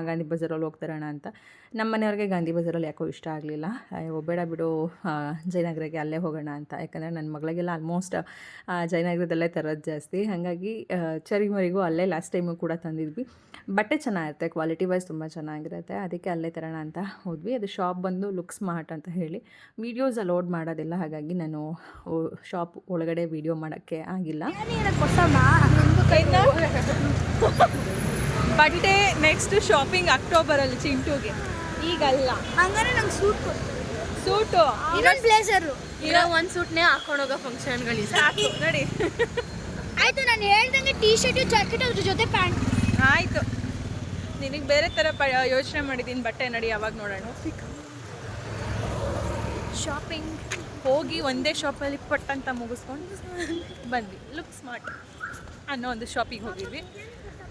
ಗಾಂಧಿ ಬಜಾರಲ್ಲಿ ಹೋಗ್ತಾರೋಣ ಅಂತ. ನಮ್ಮ ಮನೆಯವ್ರಿಗೆ ಗಾಂಧಿ ಬಜಾರಲ್ಲಿ ಯಾಕೋ ಇಷ್ಟ ಆಗಲಿಲ್ಲ. ಬೇಡ. ಬಿಡು ಜಯನಗರಕ್ಕೆ ಅಲ್ಲೇ ಹೋಗೋಣ ಅಂತ. ಯಾಕಂದರೆ ನನ್ನ ಮಗಳಿಗೆಲ್ಲ ಆಲ್ಮೋಸ್ಟ್ ಜಯನಗರದಲ್ಲೇ ತರೋದು ಜಾಸ್ತಿ. ಹಾಗಾಗಿ ಚರಿಮರಿಗೂ ಅಲ್ಲೇ ಲಾಸ್ಟ್ ಟೈಮು ಕೂಡ ತಂದಿದ್ವಿ. ಬಟ್ಟೆ ಚೆನ್ನಾಗಿರುತ್ತೆ ಕ್ವಾಲಿಟಿ ವೈಸ್ ತುಂಬ ಚೆನ್ನಾಗಿರುತ್ತೆ. ಅದಕ್ಕೆ ಅಲ್ಲೇ ತರೋಣ ಅಂತ ಹೋದ್ವಿ. ಅದು ಶಾಪ್ ಬಂದು ಲುಕ್ ಸ್ಮಾರ್ಟ್ ಅಂತ ಹೇಳಿ. ವೀಡಿಯೋಸ್ ಅಲೋಡ್ ಮಾಡೋದಿಲ್ಲ. ಹಾಗಾಗಿ ನಾನು ಶಾಪ್ ಒಳಗಡೆ ವೀಡಿಯೋ ಮಾಡೋಕ್ಕೆ ಆಗಿಲ್ಲ. ಬಟ್ಟೆ ನೆಕ್ಸ್ಟ್ ಶಾಪಿಂಗ್ ಅಕ್ಟೋಬರಲ್ಲಿ ಚಿಂಟುಗೆ. ಈಗಲ್ಲ. ಹಂಗಾರೆ ನಂಗೆ ಸೂಟ್. ಸೂಟು. ಇನ್ನೊಂದು ಬ್ಲೇಸರು ಇರೋ ಒಂದು ಸೂಟ್ನೇ ಹಾಕೊಂಡು ಹೋಗೋ ಫಂಕ್ಷನ್ಗಳಿಗೆ ಸಾಕು. *laughs* ನೋಡಿ. ಆಯ್ತು ನಾನು ಹೇಳ್ದಂಗೆ ಟೀ ಶರ್ಟು ಜಾಕೆಟ್ ಅದ್ರ ಜೊತೆ ಪ್ಯಾಂಟ್ ಆಯ್ತು. ನಿನಗೆ ಬೇರೆ ಥರ ಪ ಯೋಚನೆ ಮಾಡಿದ್ದೀನಿ ಬಟ್ಟೆ ನಡಿ ಯಾವಾಗ ನೋಡೋಣ. ಶಾಪಿಂಗ್ ಹೋಗಿ ಒಂದೇ ಶಾಪಲ್ಲಿ ಪಟ್ಟಂತ ಮುಗಿಸ್ಕೊಂಡು ಬಂದ್ವಿ. ಲುಕ್ ಸ್ಮಾರ್ಟ್ ಅನ್ನೋ ಒಂದು ಶಾಪಿಗೆ ಹೋಗಿದ್ವಿ.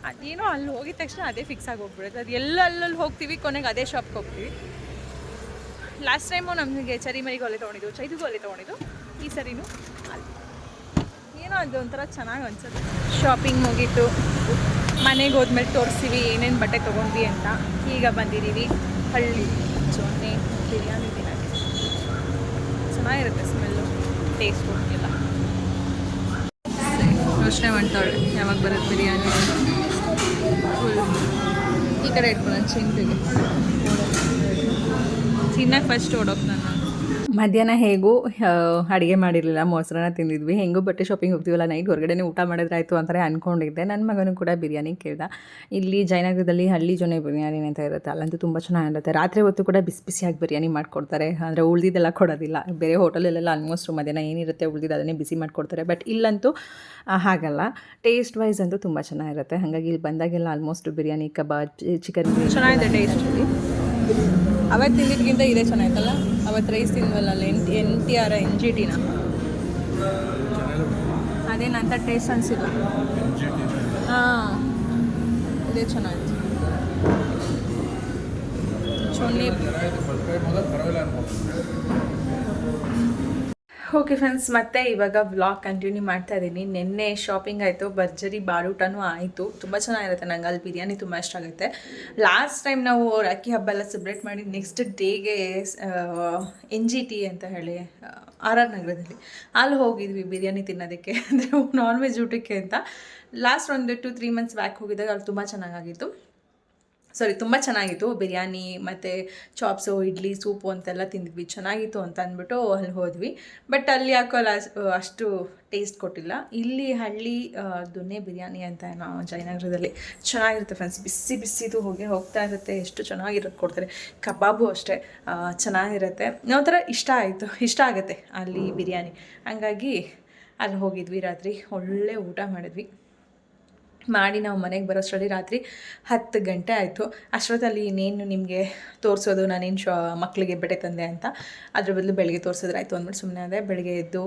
ಅದೇನೋ ಅಲ್ಲಿ ಹೋಗಿದ ತಕ್ಷಣ ಅದೇ ಫಿಕ್ಸ್ ಆಗಿ ಹೋಗ್ಬಿಡುತ್ತೆ ಅದು ಎಲ್ಲ ಅಲ್ಲಲ್ಲಿ ಹೋಗ್ತೀವಿ, ಕೊನೆಗೆ ಅದೇ ಶಾಪ್ಗೆ ಹೋಗ್ತೀವಿ. ಲಾಸ್ಟ್ ಟೈಮು ನಮಗೆ ಚರಿಮರಿಗೂ ಅಲ್ಲೇ ತೊಗೊಂಡಿದ್ದು ಚೈದಿಗೂ ಅಲ್ಲೇ ತೊಗೊಂಡಿದ್ದು. ಈ ಸರಿನೂ ಅಲ್ಲಿ ಏನೋ ಅದು ಒಂಥರ ಚೆನ್ನಾಗಿ ಅನ್ಸುತ್ತೆ. ಶಾಪಿಂಗ್ ಮುಗೀತು. ಮನೆಗೆ ಹೋದ್ಮೇಲೆ ತೋರಿಸ್ತೀವಿ ಏನೇನು ಬಟ್ಟೆ ತೊಗೊಂಡ್ವಿ ಅಂತ. ಈಗ ಬಂದಿದ್ದೀವಿ ಹಳ್ಳಿ ಸೊನ್ನೆ ಬಿರಿಯಾನಿ ತಿನ್ನೋಕ್ಕೆ ಚೆನ್ನಾಗಿರುತ್ತೆ ಸ್ಮೆಲ್ಲು ಟೇಸ್ಟ್ ಎಲ್ಲ. ಯೋಚನೆ ಮಾಡ್ತಾಳೆ ಯಾವಾಗ ಬರುತ್ತೆ ಬಿರಿಯಾನಿ ಈ ಕಡೆ ಇಟ್ಕೊಳ್ಳೋಣ ಚಿಂತೆಗೆ ಚಿನ್ನ ಫಸ್ಟ್ ಓಡೋಕೆ ನಾನು ಮಧ್ಯಾಹ್ನ ಹೇಗೂ ಅಡುಗೆ ಮಾಡಿರಲಿಲ್ಲ ಮೊಸರನ್ನ ತಿಂದಿದ್ವಿ. ಹೆಂಗೂ ಬಟ್ಟೆ ಶಾಪಿಂಗ್ ಹೋಗ್ತೀವಲ್ಲ ನೈಟ್ ಹೊರಗಡೆನೇ ಊಟ ಮಾಡಿದ್ರಾಯ್ತು ಅಂತಾರೆ ಅಂದ್ಕೊಂಡಿದ್ದೆ ನನ್ನ ಮಗನೂ ಕೂಡ ಬಿರಿಯಾನಿ ಕೇಳ್ದ. ಇಲ್ಲಿ ಜಯನಗರದಲ್ಲಿ ಹಳ್ಳಿ ಜೊನೆ ಬಿರಿಯಾನಿ ಅಂತ ಇರುತ್ತೆ. ಅಲ್ಲಂತೂ ತುಂಬ ಚೆನ್ನಾಗಿರುತ್ತೆ ರಾತ್ರಿ ಹೊತ್ತು ಕೂಡ ಬಿಸಿ ಬಿಸಿಯಾಗಿ ಬಿರಿಯಾನಿ ಮಾಡಿಕೊಡ್ತಾರೆ. ಅಂದರೆ ಉಳ್ದಿದ್ದೆಲ್ಲ ಕೊಡೋದಿಲ್ಲ. ಬೇರೆ ಹೋಟೆಲಲ್ಲೆಲ್ಲ ಆಲ್ಮೋಸ್ಟ್ ಮಧ್ಯಾಹ್ನ ಏನಿರುತ್ತೆ ಉಳ್ದಿದ್ದು ಅದನ್ನೇ ಬಿಸಿ ಮಾಡಿಕೊಡ್ತಾರೆ. ಬಟ್ ಇಲ್ಲಂತೂ ಹಾಗಲ್ಲ. ಟೇಸ್ಟ್ ವೈಸ್ ಅಂತೂ ತುಂಬ ಚೆನ್ನಾಗಿರುತ್ತೆ. ಹಾಗಾಗಿ ಇಲ್ಲಿ ಬಂದಾಗೆಲ್ಲ ಆಲ್ಮೋಸ್ಟ್ ಬಿರಿಯಾನಿ ಕಬಾಬ್ ಚಿಕನ್ ಚೆನ್ನಾಗಿದೆ ಟೇಸ್ಟ್ ಅವತ್ತು ತಿಂದಿದ್ಕಿಂತ ಇದೇ ಚೆನ್ನಾಗಿತ್ತಲ್ಲ? ಅವತ್ತು ರೈಸ್ ತಿಂದ್ವಲ್ಲ ಅಲ್ಲಿ N N T R N G ಟಿನ ಅದೇನಂತ ಟೇಸ್ಟ್ ಅನಿಸಿಲ್ಲ. ಹಾಂ. ಇದೇ ಚೆನ್ನಾಗಿತ್ತು. ಚೊನ್ನಿ. ಓಕೆ ಫ್ರೆಂಡ್ಸ್ ಮತ್ತೆ ಇವಾಗ ವ್ಲಾಗ್ ಕಂಟಿನ್ಯೂ ಮಾಡ್ತಾ ಇದ್ದೀನಿ ನಿನ್ನೆ ಶಾಪಿಂಗ್ ಆಯಿತು, ಭರ್ಜರಿ ಬಾಡೂಟನೂ ಆಯಿತು. ತುಂಬ ಚೆನ್ನಾಗಿರುತ್ತೆ, ನಂಗೆ ಅಲ್ಲಿ ಬಿರಿಯಾನಿ ತುಂಬ ಇಷ್ಟ ಆಗುತ್ತೆ. ಲಾಸ್ಟ್ ಟೈಮ್ ನಾವು ಅಕ್ಕಿ ಹಬ್ಬ ಎಲ್ಲ ಸೆಬ್ರೇಟ್ ಮಾಡಿ ನೆಕ್ಸ್ಟ್ ಡೇಗೆ ಎನ್ ಜಿ ಟಿ ಅಂತ ಹೇಳಿ ಆರ್ ಆರ್ ನಗರದಲ್ಲಿ. ಅಲ್ಲಿ ಹೋಗಿದ್ವಿ ಬಿರಿಯಾನಿ ತಿನ್ನೋದಕ್ಕೆ. *laughs* ಅಂದರೆ ನಾನ್ ವೆಜ್ ಊಟಕ್ಕೆ ಅಂತ. ಲಾಸ್ಟ್ ಒಂದು ಟು ತ್ರೀ ಮಂತ್ಸ್ ಬ್ಯಾಕ್ ಹೋಗಿದ್ದಾಗ ಅಲ್ಲಿ ತುಂಬ ಚೆನ್ನಾಗಾಗಿತ್ತು. ಸಾರಿ ತುಂಬ ಚೆನ್ನಾಗಿತ್ತು. ಬಿರಿಯಾನಿ ಮತ್ತು ಚಾಪ್ಸು ಇಡ್ಲಿ ಸೂಪು ಅಂತೆಲ್ಲ ತಿಂದ್ವಿ. ಚೆನ್ನಾಗಿತ್ತು ಅಂತ ಅಂದ್ಬಿಟ್ಟು ಅಲ್ಲಿ ಹೋದ್ವಿ. ಬಟ್ ಅಲ್ಲಿ ಯಾಕೋ ಅಲ್ಲ, ಅಷ್ಟು ಟೇಸ್ಟ್ ಕೊಟ್ಟಿಲ್ಲ. ಇಲ್ಲಿ ಹಳ್ಳಿ ದುನ್ನೇ ಬಿರಿಯಾನಿ ಅಂತ ನಾವು ಜಯನಗರದಲ್ಲಿ ಚೆನ್ನಾಗಿರುತ್ತೆ ಫ್ರೆಂಡ್ಸ್ ಬಿಸಿ ಬಿಸಿದು ಹೋಗಿ ಹೋಗ್ತಾ ಇರುತ್ತೆ. ಎಷ್ಟು ಚೆನ್ನಾಗಿರೋದು ಕೊಡ್ತಾರೆ. ಕಬಾಬು ಅಷ್ಟೇ ಚೆನ್ನಾಗಿರುತ್ತೆ ಚೆನ್ನಾಗಿರುತ್ತೆ. ಥರ ಇಷ್ಟ ಆಯಿತು. ಇಷ್ಟ ಆಗುತ್ತೆ ಅಲ್ಲಿ ಬಿರಿಯಾನಿ. ಹಂಗಾಗಿ ಅಲ್ಲಿ ಹೋಗಿದ್ವಿ ರಾತ್ರಿ. ಒಳ್ಳೆ ಊಟ ಮಾಡಿದ್ವಿ. ಮಾಡಿ ನಾವು ಮನೆಗೆ ಬರೋಷ್ಟರಲ್ಲಿ ರಾತ್ರಿ ಹತ್ತು ಗಂಟೆ ಆಯಿತು. ಅಷ್ಟೊತ್ತಲ್ಲಿ ಇನ್ನೇನು ನಿಮಗೆ ತೋರಿಸೋದು, ನಾನೇನು ಶಾ ಮಕ್ಕಳಿಗೆ ಬಟ್ಟೆ ತಂದೆ ಅಂತ ಅದ್ರ ಬದಲು ಬೆಳಗ್ಗೆ ತೋರಿಸಿದ್ರಾಯ್ತು ಅಂದ್ಬಿಟ್ಟು ಸುಮ್ಮನೆ ಅದೇ ಬೆಳಗ್ಗೆ ಎದ್ದು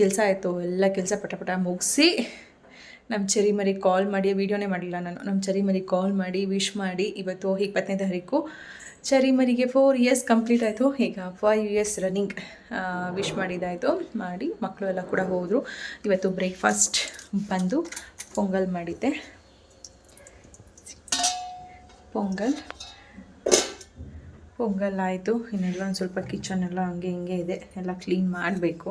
ಕೆಲಸ ಆಯಿತು. ಎಲ್ಲ ಕೆಲಸ ಪಟ ಪಟ ಮುಗಿಸಿ ನಮ್ಮ ಚರಿ ಮರಿ ಕಾಲ್ ಮಾಡಿ, ವೀಡಿಯೋನೇ ಮಾಡಿಲ್ಲ ನಾನು. ನಮ್ಮ ಚರಿ ಮರಿ ಕಾಲ್ ಮಾಡಿ ವಿಶ್ ಮಾಡಿ ಇವತ್ತು ಇಪ್ಪತ್ತನೇ ತಾರೀಕು ಚರಿ ಮರಿಗೆ ಫೋರ್ ಇಯರ್ಸ್ ಕಂಪ್ಲೀಟ್ ಆಯಿತು. ಈಗ ಫೈವ್ ಇಯರ್ಸ್ ರನ್ನಿಂಗ್ ವಿಶ್ ಮಾಡಿದ್ದಾಯಿತು. ಮಾಡಿ ಮಕ್ಕಳು ಎಲ್ಲ ಕೂಡ ಹೋದರು. ಇವತ್ತು ಬ್ರೇಕ್ಫಾಸ್ಟ್ ಬಂದು ಪೊಂಗಲ್ ಮಾಡಿದ್ದೆ. ಪೊಂಗಲ್. ಪೊಂಗಲ್ ಆಯಿತು. ಇನ್ನೆಲ್ಲ ಒಂದು ಸ್ವಲ್ಪ ಕಿಚನ್ ಎಲ್ಲ ಹಂಗೆ ಹಿಂಗೆ ಇದೆ. ಎಲ್ಲ ಕ್ಲೀನ್ ಮಾಡಬೇಕು.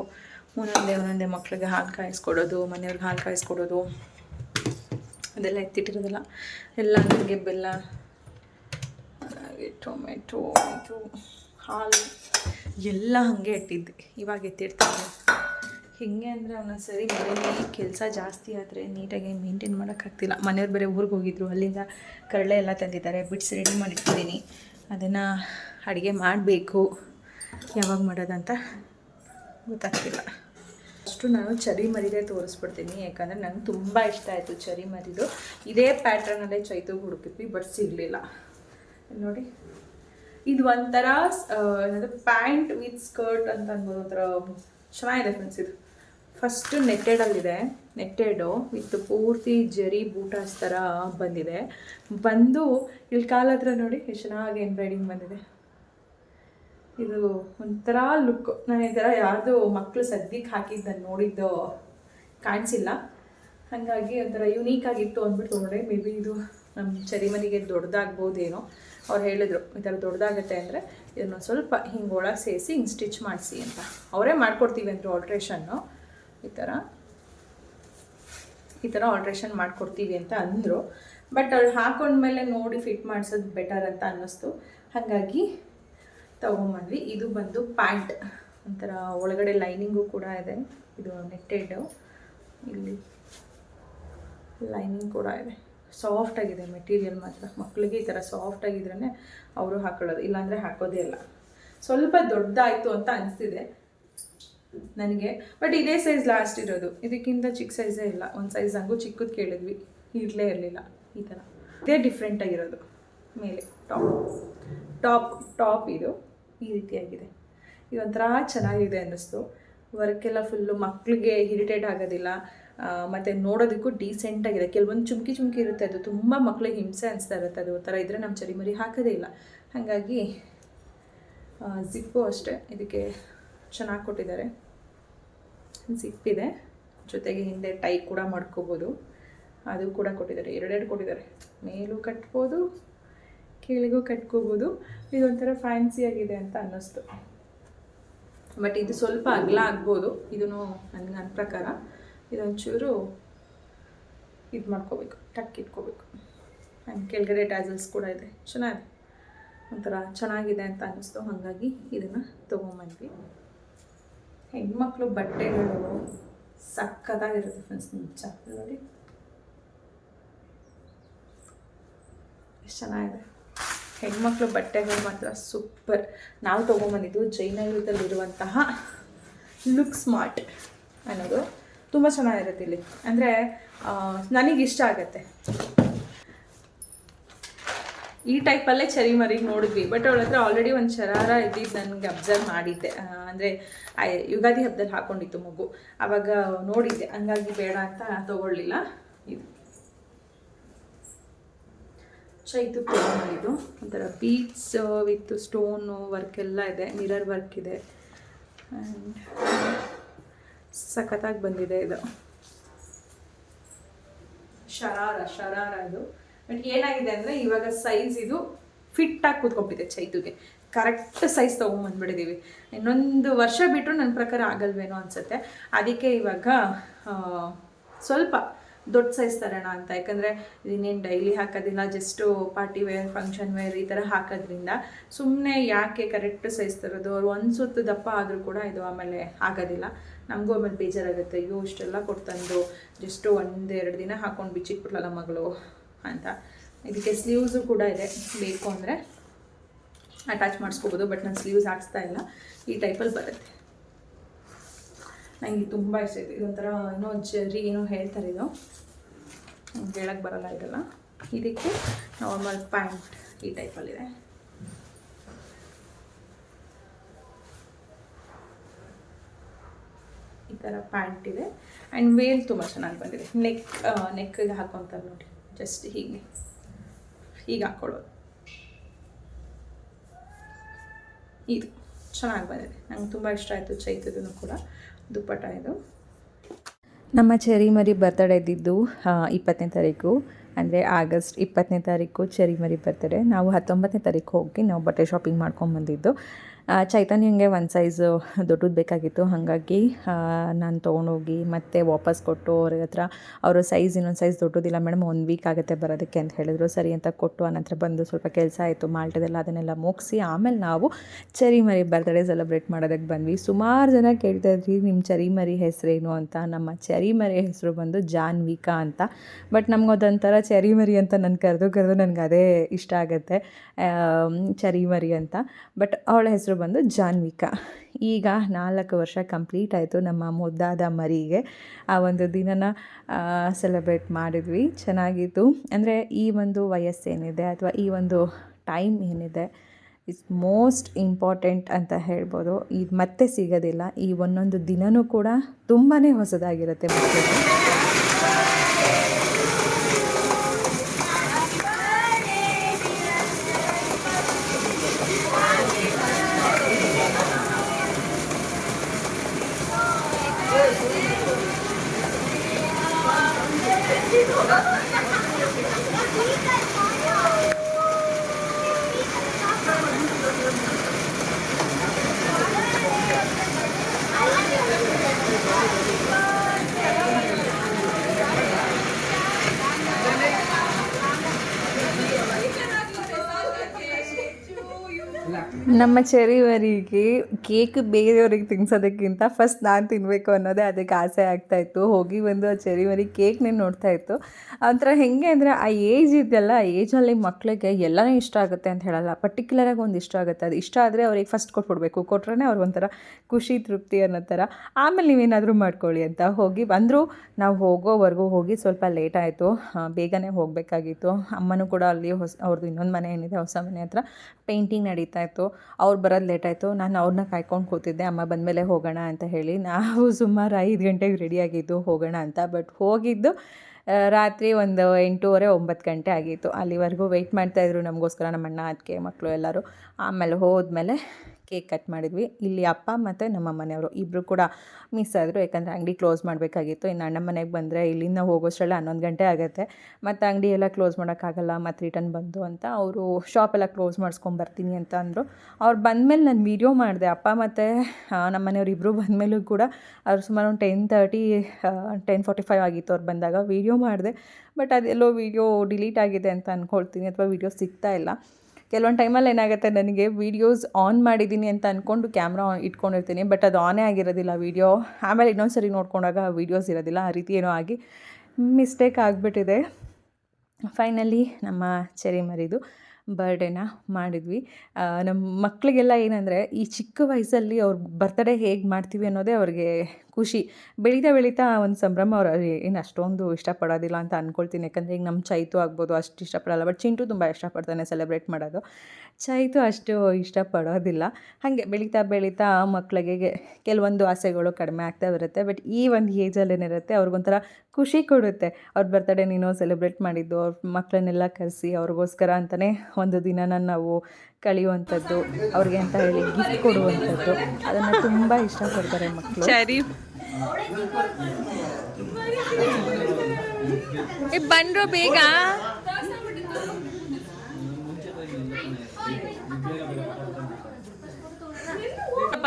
ಒಂದೊಂದೇ ಒಂದೊಂದೇ ಮಕ್ಕಳಿಗೆ ಹಾಲು ಕಾಯಿಸ್ಕೊಡೋದು, ಮನೆಯವ್ರಿಗೆ ಹಾಲು ಕಾಯಿಸ್ಕೊಡೋದು. ಅದೆಲ್ಲ ಎತ್ತಿಟ್ಟಿರೋದಲ್ಲ. ಎಲ್ಲ ನನಗೆ ಬೆಲ್ಲ ಟೊಮೆಟೊ, ಇದು ಹಾಲು ಎಲ್ಲ ಹಾಗೆ ಇಟ್ಟಿದ್ದೆ. ಇವಾಗ ಎತ್ತಿಡ್ತಾರೆ ಹೇಗೆ ಅಂದರೆ ಒಂದೊಂದು ಸರಿ ಮನೇಲಿ ಕೆಲಸ ಜಾಸ್ತಿ ಆದರೆ ನೀಟಾಗಿ ಮೇಂಟೈನ್ ಮಾಡೋಕ್ಕಾಗ್ತಿಲ್ಲ ಮನೆಯವ್ರು ಬೇರೆ ಊರಿಗೆ ಹೋಗಿದ್ರು. ಅಲ್ಲಿಂದ ಕಡಲೆ ಎಲ್ಲ ತಂದಿದ್ದಾರೆ. ಬಿಟ್ಸ್ ರೆಡಿ ಮಾಡಿಟ್ಟಿದ್ದೀನಿ. ಅದನ್ನು ಅಡುಗೆ ಮಾಡಬೇಕು. ಯಾವಾಗ ಮಾಡೋದಂತ ಗೊತ್ತಾಗ್ತಿಲ್ಲ. ಅಷ್ಟು ನಾನು ಚರಿ ಮರಿದೇ ತೋರಿಸ್ಬಿಡ್ತೀನಿ. ಯಾಕಂದರೆ ನಂಗೆ ತುಂಬ ಇಷ್ಟ ಆಯಿತು ಚರಿ ಮರಿದು. ಇದೇ ಪ್ಯಾಟ್ರನಲ್ಲೇ ಚೈತು ಹುಡುಕಿದ್ವಿ ಬಟ್ ಸಿಗಲಿಲ್ಲ. ನೋಡಿ. ಇದು ಒಂಥರ ಪ್ಯಾಂಟ್ ವಿತ್ ಸ್ಕರ್ಟ್ ಅಂತ ಅನ್ಬೋದು, ಒಂಥರ ಚೆನ್ನಾಗಿದೆ ಫ್ರೆಂಡ್ಸ್ ಇದು. ಫಸ್ಟು ನೆಟ್ಟೆಡಲ್ಲಿದೆ ನೆಟ್ಟೆಡು ವಿತ್ ಪೂರ್ತಿ ಜರಿ ಬೂಟಾಸ್ ಥರ ಬಂದಿದೆ. ಬಂದು ಇಲ್ಲಿ ಕಾಲ ಹತ್ರ ನೋಡಿ, ಎಷ್ಟು ಚೆನ್ನಾಗಿ ಎಂಬ್ರಾಯ್ಡಿಂಗ್ ಬಂದಿದೆ. ಇದು ಒಂಥರ ಲುಕ್ ನಾನು ಈ ಥರ ಯಾರ್ದು ಮಕ್ಕಳು ಸದ್ಯಕ್ಕೆ ಹಾಕಿದ್ದನ್ನು ನೋಡಿದ್ದು ಕಾಣಿಸಿಲ್ಲ. ಹಾಗಾಗಿ ಒಂಥರ ಯುನೀಕ್ ಆಗಿತ್ತು ಅಂದ್ಬಿಟ್ಟು ತೊಗೊಂಡೆ. ಮೇ ಬಿ ಇದು ನಮ್ಮ ಚರಿಮನಿಗೆ ದೊಡ್ಡದಾಗ್ಬೋದೇನೋ ಅವ್ರು ಹೇಳಿದ್ರು, ಈ ಥರ ದೊಡ್ಡದಾಗತ್ತೆ ಅಂದರೆ ಇದನ್ನು ಸ್ವಲ್ಪ ಹಿಂಗೆ ಒಳಗೆ ಸೇರಿಸಿ ಹಿಂಗೆ ಸ್ಟಿಚ್ ಮಾಡಿಸಿ ಅಂತ. ಅವರೇ ಮಾಡ್ಕೊಡ್ತೀವಿ ಅಂದರು ಆಲ್ಟ್ರೇಷನ್ನು ಈ ಥರ ಈ ಥರ ಆಲ್ಟ್ರೇಷನ್ ಮಾಡಿಕೊಡ್ತೀವಿ ಅಂತ ಅಂದರು. ಬಟ್ ಹಾಕೊಂಡ ಹಾಕೊಂಡ್ಮೇಲೆ ನೋಡಿ ಫಿಟ್ ಮಾಡಿಸೋದು ಬೆಟರ್ ಅಂತ ಅನ್ನಿಸ್ತು. ಹಾಗಾಗಿ ತೊಗೊಂಬಂದ್ವಿ. ಇದು ಬಂದು ಪ್ಯಾಂಟ್. ಒಂಥರ ಒಳಗಡೆ ಲೈನಿಂಗು ಕೂಡ ಇದೆ. ಇದು ನೆಟ್ಟೆಡ್ಡು ಇಲ್ಲಿ ಲೈನಿಂಗ್ ಕೂಡ ಇದೆ. ಸಾಫ್ಟ್ ಆಗಿದೆ ಮೆಟೀರಿಯಲ್ ಮಾತ್ರ. ಮಕ್ಕಳಿಗೆ ಈ ಥರ ಸಾಫ್ಟ್ ಆಗಿದ್ರೇ ಅವರು ಹಾಕೊಳ್ಳೋದು. ಇಲ್ಲಾಂದರೆ ಹಾಕೋದೇ ಇಲ್ಲ. ಸ್ವಲ್ಪ ದೊಡ್ಡದಾಯಿತು ಅಂತ ಅನಿಸ್ತಿದೆ ನನಗೆ. ಬಟ್ ಇದೇ ಸೈಜ್ ಲಾಸ್ಟ್ ಇರೋದು. ಇದಕ್ಕಿಂತ ಚಿಕ್ಕ ಸೈಜೇ ಇಲ್ಲ. ಒಂದು ಸೈಜ್ ಹಂಗೂ ಚಿಕ್ಕದು ಕೇಳಿದ್ವಿ. ಇರಲೇ ಇರಲಿಲ್ಲ ಈ ಥರ ಇದೇ ಡಿಫ್ರೆಂಟಾಗಿರೋದು ಮೇಲೆ. ಟಾಪ್ ಟಾಪ್ ಟಾಪ್ ಇದು. ಈ ರೀತಿಯಾಗಿದೆ. ಇದೊಂಥರ ಚೆನ್ನಾಗಿದೆ ಅನ್ನಿಸ್ತು. ವರ್ಕೆಲ್ಲ ಫುಲ್ಲು ಮಕ್ಕಳಿಗೆ ಇರಿಟೇಟ್ ಆಗೋದಿಲ್ಲ. ಮತ್ತು ನೋಡೋದಕ್ಕೂ ಡೀಸೆಂಟ್ ಆಗಿದೆ. ಕೆಲವೊಂದು ಚುಮ್ಕಿ ಚುಮ್ಕಿ ಇರುತ್ತೆ ಅದು. ತುಂಬ ಮಕ್ಕಳಿಗೆ ಹಿಂಸೆ ಅನಿಸ್ತಾ ಇರುತ್ತೆ ಅದು. ಥರ ಇದ್ದರೆ ನಮ್ಮ ಚರಿಮರಿ ಹಾಕೋದೇ ಇಲ್ಲ. ಹಾಗಾಗಿ ಜಿಪ್ಪು ಅಷ್ಟೇ. ಇದಕ್ಕೆ ಚೆನ್ನಾಗಿ ಕೊಟ್ಟಿದ್ದಾರೆ. ಜಿಪ್ ಇದೆ. ಜೊತೆಗೆ ಹಿಂದೆ ಟೈ ಕೂಡ ಮಾಡ್ಕೋಬೋದು. ಅದು ಕೂಡ ಕೊಟ್ಟಿದ್ದಾರೆ. ಎರಡೆರಡು ಕೊಟ್ಟಿದ್ದಾರೆ. ಮೇಲೂ ಕಟ್ಬೋದು, ಕೇಳಿಗೂ ಕಟ್ಕೋಬೋದು. ಇದೊಂಥರ ಫ್ಯಾನ್ಸಿ ಆಗಿದೆ ಅಂತ ಅನ್ನಿಸ್ತು. ಬಟ್ ಇದು ಸ್ವಲ್ಪ ಅಗಲ ಆಗ್ಬೋದು. ನನ್ನ ನನ್ನ ಪ್ರಕಾರ. ಇದೊಂಚೂರು ಇದು ಮಾಡ್ಕೋಬೇಕು, ಟಕ್ ಇಟ್ಕೋಬೇಕು. ಆ್ಯಂಡ್ ಕೆಳಗಡೆ ಟ್ಯಾಸಲ್ಸ್ ಕೂಡ ಇದೆ. ಚೆನ್ನಾಗಿದೆ ಒಂಥರ ಚೆನ್ನಾಗಿದೆ ಅಂತ ಅನ್ನಿಸ್ತು ಹಾಗಾಗಿ ಇದನ್ನು ತೊಗೊಂಬಂದ್ವಿ. ಹೆಣ್ಮಕ್ಳು ಬಟ್ಟೆಗಳು ಸಕ್ಕತ್ತಾಗಿರುತ್ತೆ ಫ್ರೆಂಡ್ಸ್ ನಿಜ ನೋಡಿ ಎಷ್ಟು ಚೆನ್ನಾಗಿದೆ. ಹೆಣ್ಮಕ್ಳು ಬಟ್ಟೆಗಳು ಮಾತ್ರ ಸೂಪರ್. ನಾವು ತೊಗೊಂಬಂದಿದ್ದು ಜೈನಗರದಲ್ಲಿರುವಂತಹ ಲುಕ್ ಸ್ಮಾರ್ಟ್ ಅನ್ನೋದು ತುಂಬ ಚೆನ್ನಾಗಿರುತ್ತೆ ಇಲ್ಲಿ. ಅಂದರೆ ನನಗೆ ಇಷ್ಟ ಆಗುತ್ತೆ. ಈ ಟೈಪಲ್ಲೇ ಚರಿ ಮರಿಗೆ ನೋಡಿದ್ವಿ. ಬಟ್ ಅವಳ ಹತ್ರ ಆಲ್ರೆಡಿ ಒಂದು ಶರಾರ ಇದ್ದಿದ್ದು ನನಗೆ ಅಬ್ಸರ್ವ್ ಮಾಡಿದ್ದೆ. ಅಂದರೆ ಯುಗಾದಿ ಹಬ್ಬದಲ್ಲಿ ಹಾಕೊಂಡಿತ್ತು ಮಗು. ಆವಾಗ ನೋಡಿದ್ದೆ. ಹಂಗಾಗಿ ಬೇಡ ಅಂತ ತೊಗೊಳ್ಳಿಲ್ಲ. ಇದು. ಚೈತು ಇದು ಒಂಥರ ಬೀಟ್ಸ್ ವಿತ್ ಸ್ಟೋನು ವರ್ಕ್ ಎಲ್ಲ ಇದೆ. ಮಿರರ್ ವರ್ಕ್ ಇದೆ. ಆ್ಯಂಡ್ ಸಖತ್ತಾಗಿ ಬಂದಿದೆ ಇದು. ಶರಾರ ಶರಾರ ಅದು ಬಟ್ ಏನಾಗಿದೆ ಅಂದರೆ ಇವಾಗ ಸೈಜ್ ಇದು ಫಿಟ್ಟಾಗಿ ಕೂತ್ಕೊಂಡ್ಬಿಟ್ಟಿದೆ ಚೈತುಗೆ. ಕರೆಕ್ಟ್ ಸೈಜ್ ತೊಗೊಂಬಂದ್ಬಿಟ್ಟಿದ್ದೀವಿ ಇನ್ನೊಂದು ವರ್ಷ ಬಿಟ್ಟರು ನನ್ನ ಪ್ರಕಾರ ಆಗಲ್ವೇನೋ ಅನಿಸುತ್ತೆ. ಅದಕ್ಕೆ ಇವಾಗ ಸ್ವಲ್ಪ ದೊಡ್ಡ ಸೈಜ್ ತರೋಣ ಅಂತ. ಯಾಕಂದರೆ ಇನ್ನೇನು ಡೈಲಿ ಹಾಕೋದಿಲ್ಲ just party wear function wear ಈ ಥರ ಹಾಕೋದ್ರಿಂದ ಸುಮ್ಮನೆ ಯಾಕೆ ಕರೆಕ್ಟ್ ಸೈಜ್ ತರೋದು? ಅವ್ರು ಒಂದು ಸುತ್ತು ದಪ್ಪ ಆದರೂ ಕೂಡ ಇದು ಆಮೇಲೆ ಆಗೋದಿಲ್ಲ. ನಮಗೂ ಆಮೇಲೆ ಬೇಜಾರಾಗುತ್ತೆ. ಅಯ್ಯೋ, ಇಷ್ಟೆಲ್ಲ ಕೊಡ್ತಂದು ಜಸ್ಟು ಒಂದು ಎರಡು ದಿನ ಹಾಕೊಂಡು ಬಿಚ್ಚಿಟ್ಬಿಟ್ಲಲ್ಲ ಮಗಳು ಅಂತ. ಇದಕ್ಕೆ ಸ್ಲೀವ್ಸು ಕೂಡ ಇದೆ. ಬೇಕು ಅಂದರೆ ಅಟ್ಯಾಚ್ ಮಾಡಿಸ್ಕೋಬೋದು ಬಟ್ ನಾನು ಸ್ಲೀವ್ಸ್ ಹಾಕ್ಸ್ತಾ ಇಲ್ಲ. ಈ ಟೈಪಲ್ಲಿ ಬರುತ್ತೆ. ನನಗೆ ತುಂಬ ಇಷ್ಟ ಆಯಿತು. ಇದೊಂಥರ ಏನೋ ಜರಿ ಏನೋ ಹೇಳ್ತಾರೆ ಇದು. ಹೇಳಕ್ಕೆ ಬರಲ್ಲ ಇದೆಲ್ಲ. ಇದಕ್ಕೆ ನಾರ್ಮಲ್ ಪ್ಯಾಂಟ್ ಈ ಟೈಪಲ್ಲಿದೆ ಈ ಥರ ಪ್ಯಾಂಟ್ ಇದೆ. ಆ್ಯಂಡ್ ವೇಲ್ ತುಂಬ ಚೆನ್ನಾಗಿ ಬಂದಿದೆ. ನೆಕ್ ನೆಕ್ಗೆ ಹಾಕೊತಾರೆ ನೋಡಿ. ಜಸ್ಟ್ ಹೀಗೆ. ಹೀಗೆ ಹಾಕ್ಕೊಳ್ಳೋದು ಇದು ಚೆನ್ನಾಗಿ ಬಂದಿದೆ. ನಂಗೆ ತುಂಬ ಇಷ್ಟ ಆಯಿತು ಚೈತದೂ ಕೂಡ. ದುಪ್ಪಟ ಇದು. ನಮ್ಮ ಚೆರಿ ಮರಿ ಬರ್ತಡೇ ಇದ್ದಿದ್ದು ಇಪ್ಪತ್ತನೇ ತಾರೀಕು. ಅಂದರೆ ಆಗಸ್ಟ್ ಇಪ್ಪತ್ತನೇ ತಾರೀಕು ಚೆರಿ ಮರಿ ಬರ್ತಡೇ ನಾವು ಹತ್ತೊಂಬತ್ತನೇ ತಾರೀಕು ಹೋಗಿ ನಾವು ಬಟ್ಟೆ ಶಾಪಿಂಗ್ ಮಾಡ್ಕೊಂಬಂದಿದ್ದು ಆ, ಚೈತನ್ಯಂಗೆ ಒಂದು ಸೈಜು ದೊಡ್ಡದು ಬೇಕಾಗಿತ್ತು. ಹಾಗಾಗಿ ನಾನು ತೊಗೊಂಡೋಗಿ ಮತ್ತೆ ವಾಪಸ್ ಕೊಟ್ಟು ಅವ್ರ ಹತ್ರ, ಅವರು ಸೈಜ್ ಇನ್ನೊಂದು ಸೈಜ್ ದೊಡ್ಡದಿಲ್ಲ ಮೇಡಮ್ ಒಂದು ವೀಕ್ ಆಗುತ್ತೆ ಬರೋದಕ್ಕೆ ಅಂತ ಹೇಳಿದ್ರು. ಸರಿ ಅಂತ ಕೊಟ್ಟು ಆನಂತರ ಬಂದು ಸ್ವಲ್ಪ ಕೆಲಸ ಆಯಿತು, ಮಾಲ್ಟದೆಲ್ಲ ಅದನ್ನೆಲ್ಲ ಮುಗಿಸಿ, ಆಮೇಲೆ ನಾವು ಚರಿ ಮರಿ ಬರ್ತ್ಡೇ ಸೆಲೆಬ್ರೇಟ್ ಮಾಡೋದಕ್ಕೆ ಬಂದ್ವಿ. ಸುಮಾರು ಜನ ಕೇಳ್ತಾ ಇದ್ರಿ ನಿಮ್ಮ ಚರಿ ಮರಿ ಹೆಸರೇನು? ಅಂತ. ನಮ್ಮ ಚರಿ ಮರಿ ಹೆಸರು ಬಂದು ಜಾನ್ವಿಕಾ ಅಂತ. ಬಟ್ ನಮ್ಗೆ ಅದೊಂಥರ ಚರಿ ಮರಿ ಅಂತ ನಾನು ಕರೆದು ಕರೆದು ನನಗೆ ಅದೇ ಇಷ್ಟ ಆಗುತ್ತೆ ಚರಿಮರಿ ಚರಿ ಮರಿ ಅಂತ. ಬಟ್ ಅವಳ ಹೆಸರು ಬಂದು ಜಾನ್ವಿಕಾ. ಈಗ ನಾಲ್ಕು ವರ್ಷ ಕಂಪ್ಲೀಟ್ ಆಯಿತು ನಮ್ಮ ಮುದ್ದಾದ ಮರಿಗೆ. ಆ ಒಂದು ದಿನನ ಸೆಲೆಬ್ರೇಟ್ ಮಾಡಿದ್ವಿ. ಚೆನ್ನಾಗಿತ್ತು. ಅಂದರೆ ಈ ಒಂದು ವಯಸ್ಸೇನಿದೆ ಅಥವಾ ಈ ಒಂದು ಟೈಮ್ ಏನಿದೆ ಇಸ್ ಮೋಸ್ಟ್ ಇಂಪಾರ್ಟೆಂಟ್ ಅಂತ ಹೇಳ್ಬೋದು. ಇದು ಮತ್ತೆ ಸಿಗೋದಿಲ್ಲ. ಈ ಒಂದೊಂದು ದಿನವೂ ಕೂಡ ತುಂಬಾ ಹೊಸದಾಗಿರುತ್ತೆ ಮಕ್ಕಳಿಗೆ. ನಮ್ಮ ಚೆರಿವರಿಗೆ ಕೇಕ್ ಬೇರೆಯವ್ರಿಗೆ ತಿನ್ಸೋದಕ್ಕಿಂತ ಫಸ್ಟ್ ನಾನು ತಿನ್ನಬೇಕು ಅನ್ನೋದೇ ಅದಕ್ಕೆ ಆಸೆ ಆಗ್ತಾಯಿತ್ತು ಹೋಗಿ ಬಂದು ಆ ಚೆರಿವರಿ ಕೇಕ್ನೇ ನೋಡ್ತಾ ಇತ್ತು. ಒಂಥರ ಹೆಂಗೆ ಅಂದರೆ ಆ ಏಜ್ ಇದೆಯಲ್ಲ, ಆ ಏಜಲ್ಲಿ ಮಕ್ಕಳಿಗೆ ಎಲ್ಲನೂ ಇಷ್ಟ ಆಗುತ್ತೆ ಅಂತ ಹೇಳಲ್ಲ. ಪರ್ಟಿಕ್ಯುಲರಾಗಿ ಒಂದು ಇಷ್ಟ ಆಗುತ್ತೆ. ಅದು ಇಷ್ಟ ಆದರೆ ಅವ್ರಿಗೆ ಫಸ್ಟ್ ಕೊಟ್ಬಿಡ್ಬೇಕು. ಕೊಟ್ರೇ ಅವ್ರು ಒಂಥರ ಖುಷಿ, ತೃಪ್ತಿ ಅನ್ನೋ ಥರ. ಆಮೇಲೆ ನೀವೇನಾದರೂ ಮಾಡ್ಕೊಳ್ಳಿ ಅಂತ. ಹೋಗಿ ಬಂದರೂ, ನಾವು ಹೋಗೋವರೆಗೂ ಹೋಗಿ ಸ್ವಲ್ಪ ಲೇಟ್ ಆಯಿತು. ಬೇಗನೆ ಹೋಗಬೇಕಾಗಿತ್ತು. ಅಮ್ಮನೂ ಕೂಡ ಅಲ್ಲಿ ಹೊಸ ಅವ್ರದ್ದು ಇನ್ನೊಂದು ಮನೆ ಏನಿದೆ, ಹೊಸ ಮನೆ ಹತ್ರ ಪೇಂಟಿಂಗ್ ನಡೀತಾ ಇತ್ತು. ಅವ್ರು ಬರೋದು ಲೇಟ್ ಆಯಿತು. ನಾನು ಅವ್ರನ್ನ ಕಾಯ್ಕೊಂಡು ಕೂತಿದ್ದೆ. ಅಮ್ಮ ಬಂದಮೇಲೆ ಹೋಗೋಣ ಅಂತ ಹೇಳಿ. ನಾವು ಸುಮಾರು ಐದು ಗಂಟೆಗೆ ರೆಡಿಯಾಗಿದ್ದು ಹೋಗೋಣ ಅಂತ. ಬಟ್ ಹೋಗಿದ್ದು ರಾತ್ರಿ ಒಂದು ಎಂಟೂವರೆ, ಒಂಬತ್ತು ಗಂಟೆ ಆಗಿತ್ತು. ಅಲ್ಲಿವರೆಗೂ ವೆಯ್ಟ್ ಮಾಡ್ತಾಯಿದ್ರು ನಮಗೋಸ್ಕರ ನಮ್ಮ ಅಣ್ಣ ಅದಕ್ಕೆ ಮಕ್ಕಳು ಎಲ್ಲರೂ. ಆಮೇಲೆ ಹೋದ್ಮೇಲೆ ಕೇಕ್ ಕಟ್ ಮಾಡಿದ್ವಿ. ಇಲ್ಲಿ ಅಪ್ಪ ಮತ್ತು ನಮ್ಮ ಮನೆಯವರು ಇಬ್ಬರು ಕೂಡ ಮಿಸ್ ಆದರು. ಯಾಕಂದರೆ ಅಂಗಡಿ ಕ್ಲೋಸ್ ಮಾಡಬೇಕಾಗಿತ್ತು. ಇನ್ನು ಅಣ್ಣ ಮನೆಗೆ ಬಂದರೆ ಇಲ್ಲಿಂದ ಹೋಗೋಷ್ಟರಲ್ಲಿ ಹನ್ನೊಂದು ಗಂಟೆ ಆಗುತ್ತೆ. ಮತ್ತು ಅಂಗಡಿ ಎಲ್ಲ ಕ್ಲೋಸ್ ಮಾಡೋಕ್ಕಾಗಲ್ಲ, ಮತ್ತು ರಿಟರ್ನ್ ಬಂದು ಅಂತ ಅವರು ಶಾಪೆಲ್ಲ ಕ್ಲೋಸ್ ಮಾಡಿಸ್ಕೊಂಬರ್ತೀನಿ ಅಂತ ಅಂದರು. ಅವ್ರು ಬಂದಮೇಲೆ ನಾನು ವೀಡಿಯೋ ಮಾಡಿದೆ. ಅಪ್ಪ ಮತ್ತು ನಮ್ಮ ಮನೆಯವ್ರು ಇಬ್ಬರು ಬಂದಮೇಲೂ ಕೂಡ ಅವ್ರು ಸುಮಾರು ಒಂದು ten thirty ten forty five ಆಗಿತ್ತು ಅವ್ರು ಬಂದಾಗ. ವೀಡಿಯೋ ಮಾಡಿದೆ. ಬಟ್ ಅದೆಲ್ಲೋ ವೀಡಿಯೋ ಡಿಲೀಟ್ ಆಗಿದೆ ಅಂತ ಅಂದ್ಕೊಳ್ತೀನಿ ಅಥವಾ ವೀಡಿಯೋ ಸಿಗ್ತಾ ಇಲ್ಲ. ಕೆಲವೊಂದು ಟೈಮಲ್ಲಿ ಏನಾಗುತ್ತೆ, ನನಗೆ ವೀಡಿಯೋಸ್ ಆನ್ ಮಾಡಿದ್ದೀನಿ ಅಂತ ಅಂದ್ಕೊಂಡು ಕ್ಯಾಮ್ರಾ ಇಟ್ಕೊಂಡಿರ್ತೀನಿ ಬಟ್ ಅದು ಆನೇ ಆಗಿರೋದಿಲ್ಲ ವೀಡಿಯೋ ಆಮೇಲೆ ಇನ್ನೊಂದು ಸರಿ ನೋಡ್ಕೊಂಡಾಗ ವೀಡಿಯೋಸ್ ಇರೋದಿಲ್ಲ, ಆ ರೀತಿ ಏನೋ ಆಗಿ ಮಿಸ್ಟೇಕ್ ಆಗಿಬಿಟ್ಟಿದೆ. ಫೈನಲಿ ನಮ್ಮ ಚೆರಿ ಮರಿದು ಬರ್ಡೇನ ಮಾಡಿದ್ವಿ. ನಮ್ಮ ಮಕ್ಕಳಿಗೆಲ್ಲ ಏನಂದರೆ, ಈ ಚಿಕ್ಕ ವಯಸ್ಸಲ್ಲಿ ಅವ್ರ ಬರ್ತಡೇ ಹೇಗೆ ಮಾಡ್ತೀವಿ ಅನ್ನೋದೇ ಅವ್ರಿಗೆ ಖುಷಿ. ಬೆಳೀತಾ ಬೆಳೀತಾ ಒಂದು ಸಂಭ್ರಮ ಅವ್ರು ಏನು ಅಷ್ಟೊಂದು ಇಷ್ಟಪಡೋದಿಲ್ಲ ಅಂತ ಅಂದ್ಕೊಳ್ತೀನಿ ಯಾಕಂದರೆ ಈಗ ನಮ್ಮ ಚೈತು ಆಗ್ಬೋದು ಅಷ್ಟು ಇಷ್ಟಪಡಲ್ಲ. ಬಟ್ ಚಿಂಟು ತುಂಬ ಇಷ್ಟಪಡ್ತಾನೆ ಸೆಲೆಬ್ರೇಟ್ ಮಾಡೋದು. ಚೈತು ಅಷ್ಟು ಇಷ್ಟಪಡೋದಿಲ್ಲ. ಹಾಗೆ ಬೆಳೀತಾ ಬೆಳೀತಾ ಮಕ್ಕಳಿಗೆ ಕೆಲವೊಂದು ಆಸೆಗಳು ಕಡಿಮೆ ಆಗ್ತಾ ಬರುತ್ತೆ. ಬಟ್ ಈ ಒಂದು ಏಜಲ್ಲಿ ಏನಿರುತ್ತೆ ಅವ್ರಿಗೊಂಥರ ಖುಷಿ ಕೊಡುತ್ತೆ. ಅವ್ರ ಬರ್ತಡೇ ನೀನು ಸೆಲೆಬ್ರೇಟ್ ಮಾಡಿದ್ದು, ಅವ್ರ ಮಕ್ಕಳನ್ನೆಲ್ಲ ಕರೆಸಿ ಅವ್ರಿಗೋಸ್ಕರ ಅಂತಲೇ ಒಂದು ದಿನನ ನಾವು ಕಳೆಯುವಂಥದ್ದು, ಅವ್ರಿಗೆ ಅಂತ ಹೇಳಿ ಗಿಫ್ಟ್ ಕೊಡುವಂಥದ್ದು. ಅದನ್ನು ತುಂಬ ಇಷ್ಟಪಡ್ತಾರೆ ಮಕ್ಕಳು ಏ ಬಂದ್ರು ಬೇಗ ಅಪ್ಪ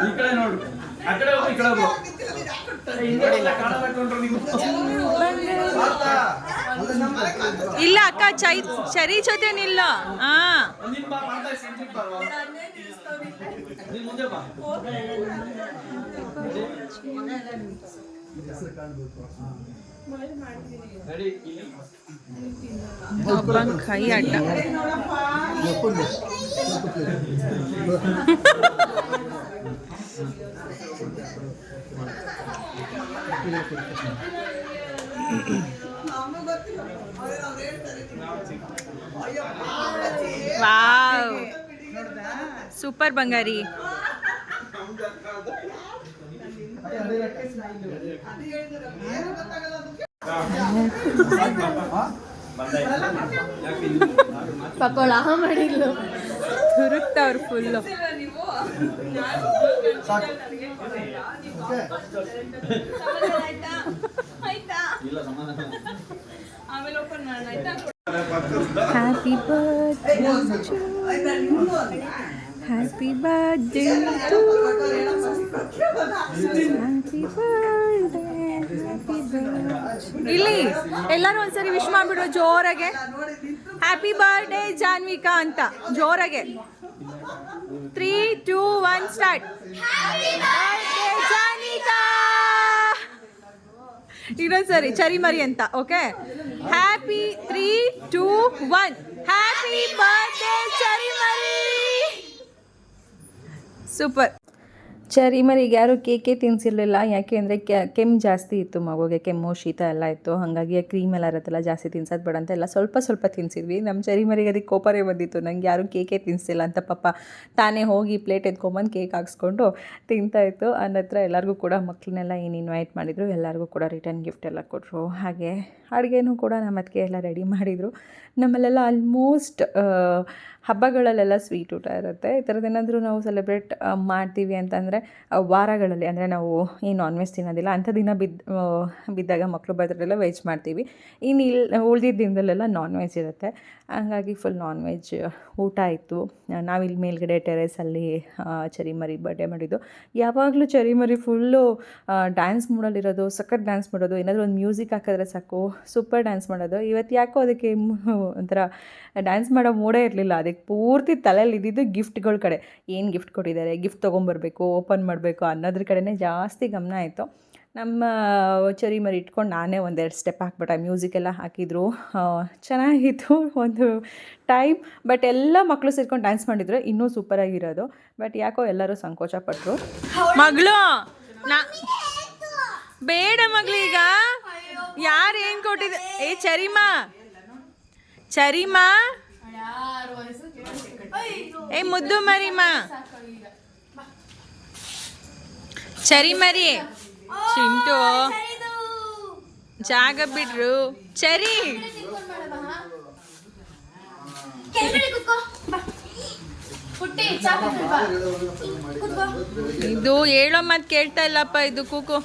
ಈ ಕಡೆ ನೋಡು ಆ ಕಡೆ ಹೋಗು ಈ ಕಡೆ ಹೋಗು. ಹಿಂದೆ ಇಲ್ಲ, ಅಕ್ಕ ಚೈ ಚರಿ ಜೊತೆ ನಿಲ್ಲ. ಹಾ. ನೀನ್ ಬಾ ಮಾಡ್ತಾ ಇದ್ದೀನಿ, ನೀನ್ ಬಾ. ನೀನ್ ಮುಂದೆ ಬಾ ರೆಡಿ ಒಬ್ಬ ಕೈ ಅಡ್ಡ. *laughs* ವಾವ್. ಸೂಪರ್ ಬಂಗಾರಿ. ಪಕೋಳ ಮಾಡಿಲ್ಲ ಹುರುಕ್ತವ್ರು full happy birthday happy birthday happy ಇಲ್ಲಿ ಎಲ್ಲರೂ ಒಂದ್ಸರಿ ವಿಶ್ ಮಾಡ್ಬಿಡು ಜೋರಾಗೆ. ಹ್ಯಾಪಿ ಬರ್ತ್ಡೇ ಜಾನ್ವಿಕಾ ಅಂತ. ಜೋರಾಗೆ. ತ್ರೀ ಟೂ ಒನ್ ಸ್ಟಾರ್ಟ್ ಇನ್ನೊಂದ್ಸರಿ ಚರಿಮರಿ ಅಂತ okay happy three two one happy birthday ಚರಿಮರಿ super ಚರಿ ಮರಿಗೆ ಯಾರೂ ಕೇಕೆ ತಿನ್ಸಿರ್ಲಿಲ್ಲ. ಯಾಕೆ ಅಂದರೆ ಕೆಮ್ಮು ಜಾಸ್ತಿ ಇತ್ತು ಮಗುಗೆ. ಕೆಮ್ಮು, ಶೀತ ಎಲ್ಲ ಇತ್ತು. ಹಾಗಾಗಿ ಕ್ರೀಮ್ ಎಲ್ಲ ಇರುತ್ತಲ್ಲ, ಜಾಸ್ತಿ ತಿನ್ಸೋದು ಬೇಡ ಅಂತ ಎಲ್ಲ ಸ್ವಲ್ಪ ಸ್ವಲ್ಪ ತಿನ್ಸಿದ್ವಿ. ನಮ್ಮ ಚರಿ, ಮರಿಗೆ ಅದಕ್ಕೆ ಕೋಪರೇ ಬಂದಿತ್ತು. ನಂಗೆ ಯಾರೂ ಕೇಕೆ ತಿನ್ನಿಸಿಲ್ಲ ಅಂತ ಪಾಪ ತಾನೇ ಹೋಗಿ ಪ್ಲೇಟ್ ಎತ್ಕೊಂಬಂದು ಕೇಕ್ ಹಾಕ್ಸ್ಕೊಂಡು ತಿಂತಾಯಿತ್ತು ಹತ್ರ ಎಲ್ಲರಿಗೂ ಕೂಡ ಮಕ್ಕಳನ್ನೆಲ್ಲ ಏನು ಇನ್ವೈಟ್ ಮಾಡಿದರು. ಎಲ್ಲರಿಗೂ ಕೂಡ ರಿಟರ್ನ್ ಗಿಫ್ಟ್ ಎಲ್ಲ ಕೊಟ್ಟರು ಹಾಗೆ ಅಡುಗೆನೂ ಕೂಡ ನಮ್ಮ ಅದಕ್ಕೆ ಎಲ್ಲ ರೆಡಿ ಮಾಡಿದರು. ನಮ್ಮಲ್ಲೆಲ್ಲ ಆಲ್ಮೋಸ್ಟ್ ಹಬ್ಬಗಳಲ್ಲೆಲ್ಲ ಸ್ವೀಟ್ ಊಟ ಇರುತ್ತೆ. ಈ ಥರದ್ದು ಏನಾದರೂ ನಾವು ಸೆಲೆಬ್ರೇಟ್ ಮಾಡ್ತೀವಿ ಅಂತಂದರೆ ವಾರಗಳಲ್ಲಿ, ಅಂದರೆ ನಾವು ಈ ನಾನ್ ವೆಜ್ ತಿನ್ನೋದಿಲ್ಲ, ಅಂಥ ದಿನ ಬಿದ್ದು ಬಿದ್ದಾಗ ಮಕ್ಕಳು ಬರ್ತಾರೆಲ್ಲ ವೆಜ್ ಮಾಡ್ತೀವಿ. ಇನ್ನು ಇಲ್ಲಿ ಉಳಿದಿದ್ದ ದಿನದಲ್ಲೆಲ್ಲ ನಾನ್ ವೆಜ್ ಇರುತ್ತೆ. ಹಂಗಾಗಿ ಫುಲ್ ನಾನ್ ವೆಜ್ ಊಟ ಇತ್ತು ನಾವಿಲ್ಲಿ ಮೇಲ್ಗಡೆ ಟೆರೇಸಲ್ಲಿ ಚರಿಮರಿ ಬರ್ಡೇ ಮಾಡಿದ್ದು. ಯಾವಾಗಲೂ ಚರಿಮರಿ ಫುಲ್ಲು ಡ್ಯಾನ್ಸ್ ಮೂಡಲ್ಲಿರೋದು ಸಖತ್ ಡ್ಯಾನ್ಸ್ ಮಾಡೋದು. ಏನಾದರೂ ಒಂದು ಮ್ಯೂಸಿಕ್ ಹಾಕಿದ್ರೆ ಸಾಕು. ಸೂಪರ್ ಡ್ಯಾನ್ಸ್ ಮಾಡೋದು. ಇವತ್ತು ಯಾಕೋ ಅದಕ್ಕೆ ಒಂಥರ ಡ್ಯಾನ್ಸ್ ಮಾಡೋ ಮೂಡೇ ಇರಲಿಲ್ಲ. ಅದಕ್ಕೆ ಪೂರ್ತಿ ತಲೆಯಲ್ಲಿ ಇದ್ದಿದ್ದು ಗಿಫ್ಟ್ಗಳ ಕಡೆ. ಏನು ಗಿಫ್ಟ್ ಕೊಟ್ಟಿದ್ದಾರೆ? ಗಿಫ್ಟ್ ತೊಗೊಂಬರ್ಬೇಕು ಓಪನ್ ಮಾಡಬೇಕು ಅನ್ನೋದ್ರ ಕಡೆನೇ ಜಾಸ್ತಿ ಗಮನ ಆಯಿತು ನಮ್ಮ ಚರಿ ಮರಿ ಇಟ್ಕೊಂಡು ನಾನೇ ಒಂದೆರಡು ಸ್ಟೆಪ್ ಹಾಕ್ಬಿಟ್ಟೆ. ಮ್ಯೂಸಿಕ್ ಎಲ್ಲ ಹಾಕಿದ್ರು. ಚೆನ್ನಾಗಿತ್ತು ಒಂದು ಟೈಮ್ ಬಟ್ ಎಲ್ಲ ಮಕ್ಕಳು ಸೇರ್ಕೊಂಡು ಡ್ಯಾನ್ಸ್ ಮಾಡಿದ್ರು ಇನ್ನೂ ಸೂಪರಾಗಿರೋದು ಬಟ್ ಯಾಕೋ ಎಲ್ಲರೂ ಸಂಕೋಚ ಪಟ್ಟರು ಮಗಳು ಬೇಡ ಮಗಳೀಗ ಯಾರು ಏನು ಕೊಟ್ಟಿದೆ ಏ, ಚರಿಮಾ. ಚರಿಮಾ. ಏ, ಮುದ್ದು ಮರಿಮಾ. ಚರಿ ಮರಿ ಚಿಂಟು. ಜಾಗ ಬಿಡ್ರು. ಚರಿ. ಇದು ಹೇಳೋ ಮಾತು ಕೇಳ್ತಾ ಇಲ್ಲಪ್ಪ ಇದು ಕೂಕು.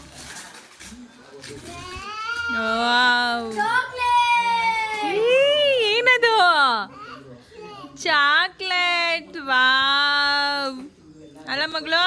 ಏನದು? ಚಾಕ್ಲೇಟ್. ವಾ ಅಲ್ಲ ಮಗಳು.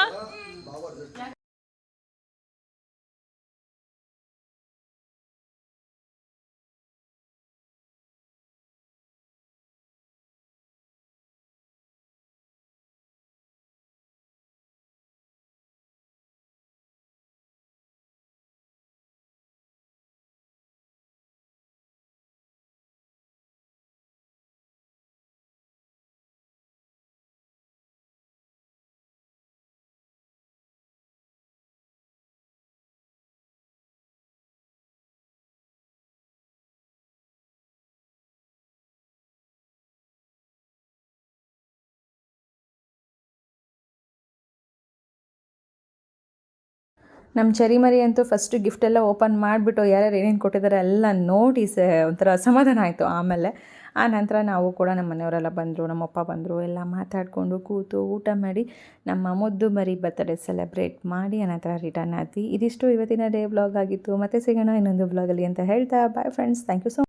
ನಮ್ಮ ಚರಿಮರಿ ಅಂತೂ ಗಿಫ್ಟ್ ಗಿಫ್ಟೆಲ್ಲ ಓಪನ್ ಮಾಡಿಬಿಟ್ಟು ಯಾರ್ಯಾರು ಏನೇನು ಕೊಟ್ಟಿದ್ದಾರೆ ಎಲ್ಲ ನೋಡಿ ಸ ಒಂಥರ ಸಮಾಧಾನ ಆಯಿತು ಆಮೇಲೆ. ಆ ನಂತರ ನಾವು ಕೂಡ ನಮ್ಮ ಮನೆಯವರೆಲ್ಲ ಬಂದರು ನಮ್ಮಪ್ಪ ಬಂದರು, ಎಲ್ಲ ಮಾತಾಡಿಕೊಂಡು ಕೂತು ಊಟ ಮಾಡಿ ನಮ್ಮ ಮುದ್ದು ಮರಿ ಬರ್ತಡೇ ಸೆಲೆಬ್ರೇಟ್ ಮಾಡಿ ಅನಂತರ ರಿಟರ್ನ್ ಆದ್ವಿ. ಇದಿಷ್ಟು ಇವತ್ತಿನ ಡೇ ಬ್ಲಾಗ್ ಆಗಿತ್ತು. ಮತ್ತೆ ಸಿಗೋಣ ಇನ್ನೊಂದು ಬ್ಲಾಗಲ್ಲಿ ಅಂತ ಹೇಳ್ತಾ bye friends thank you so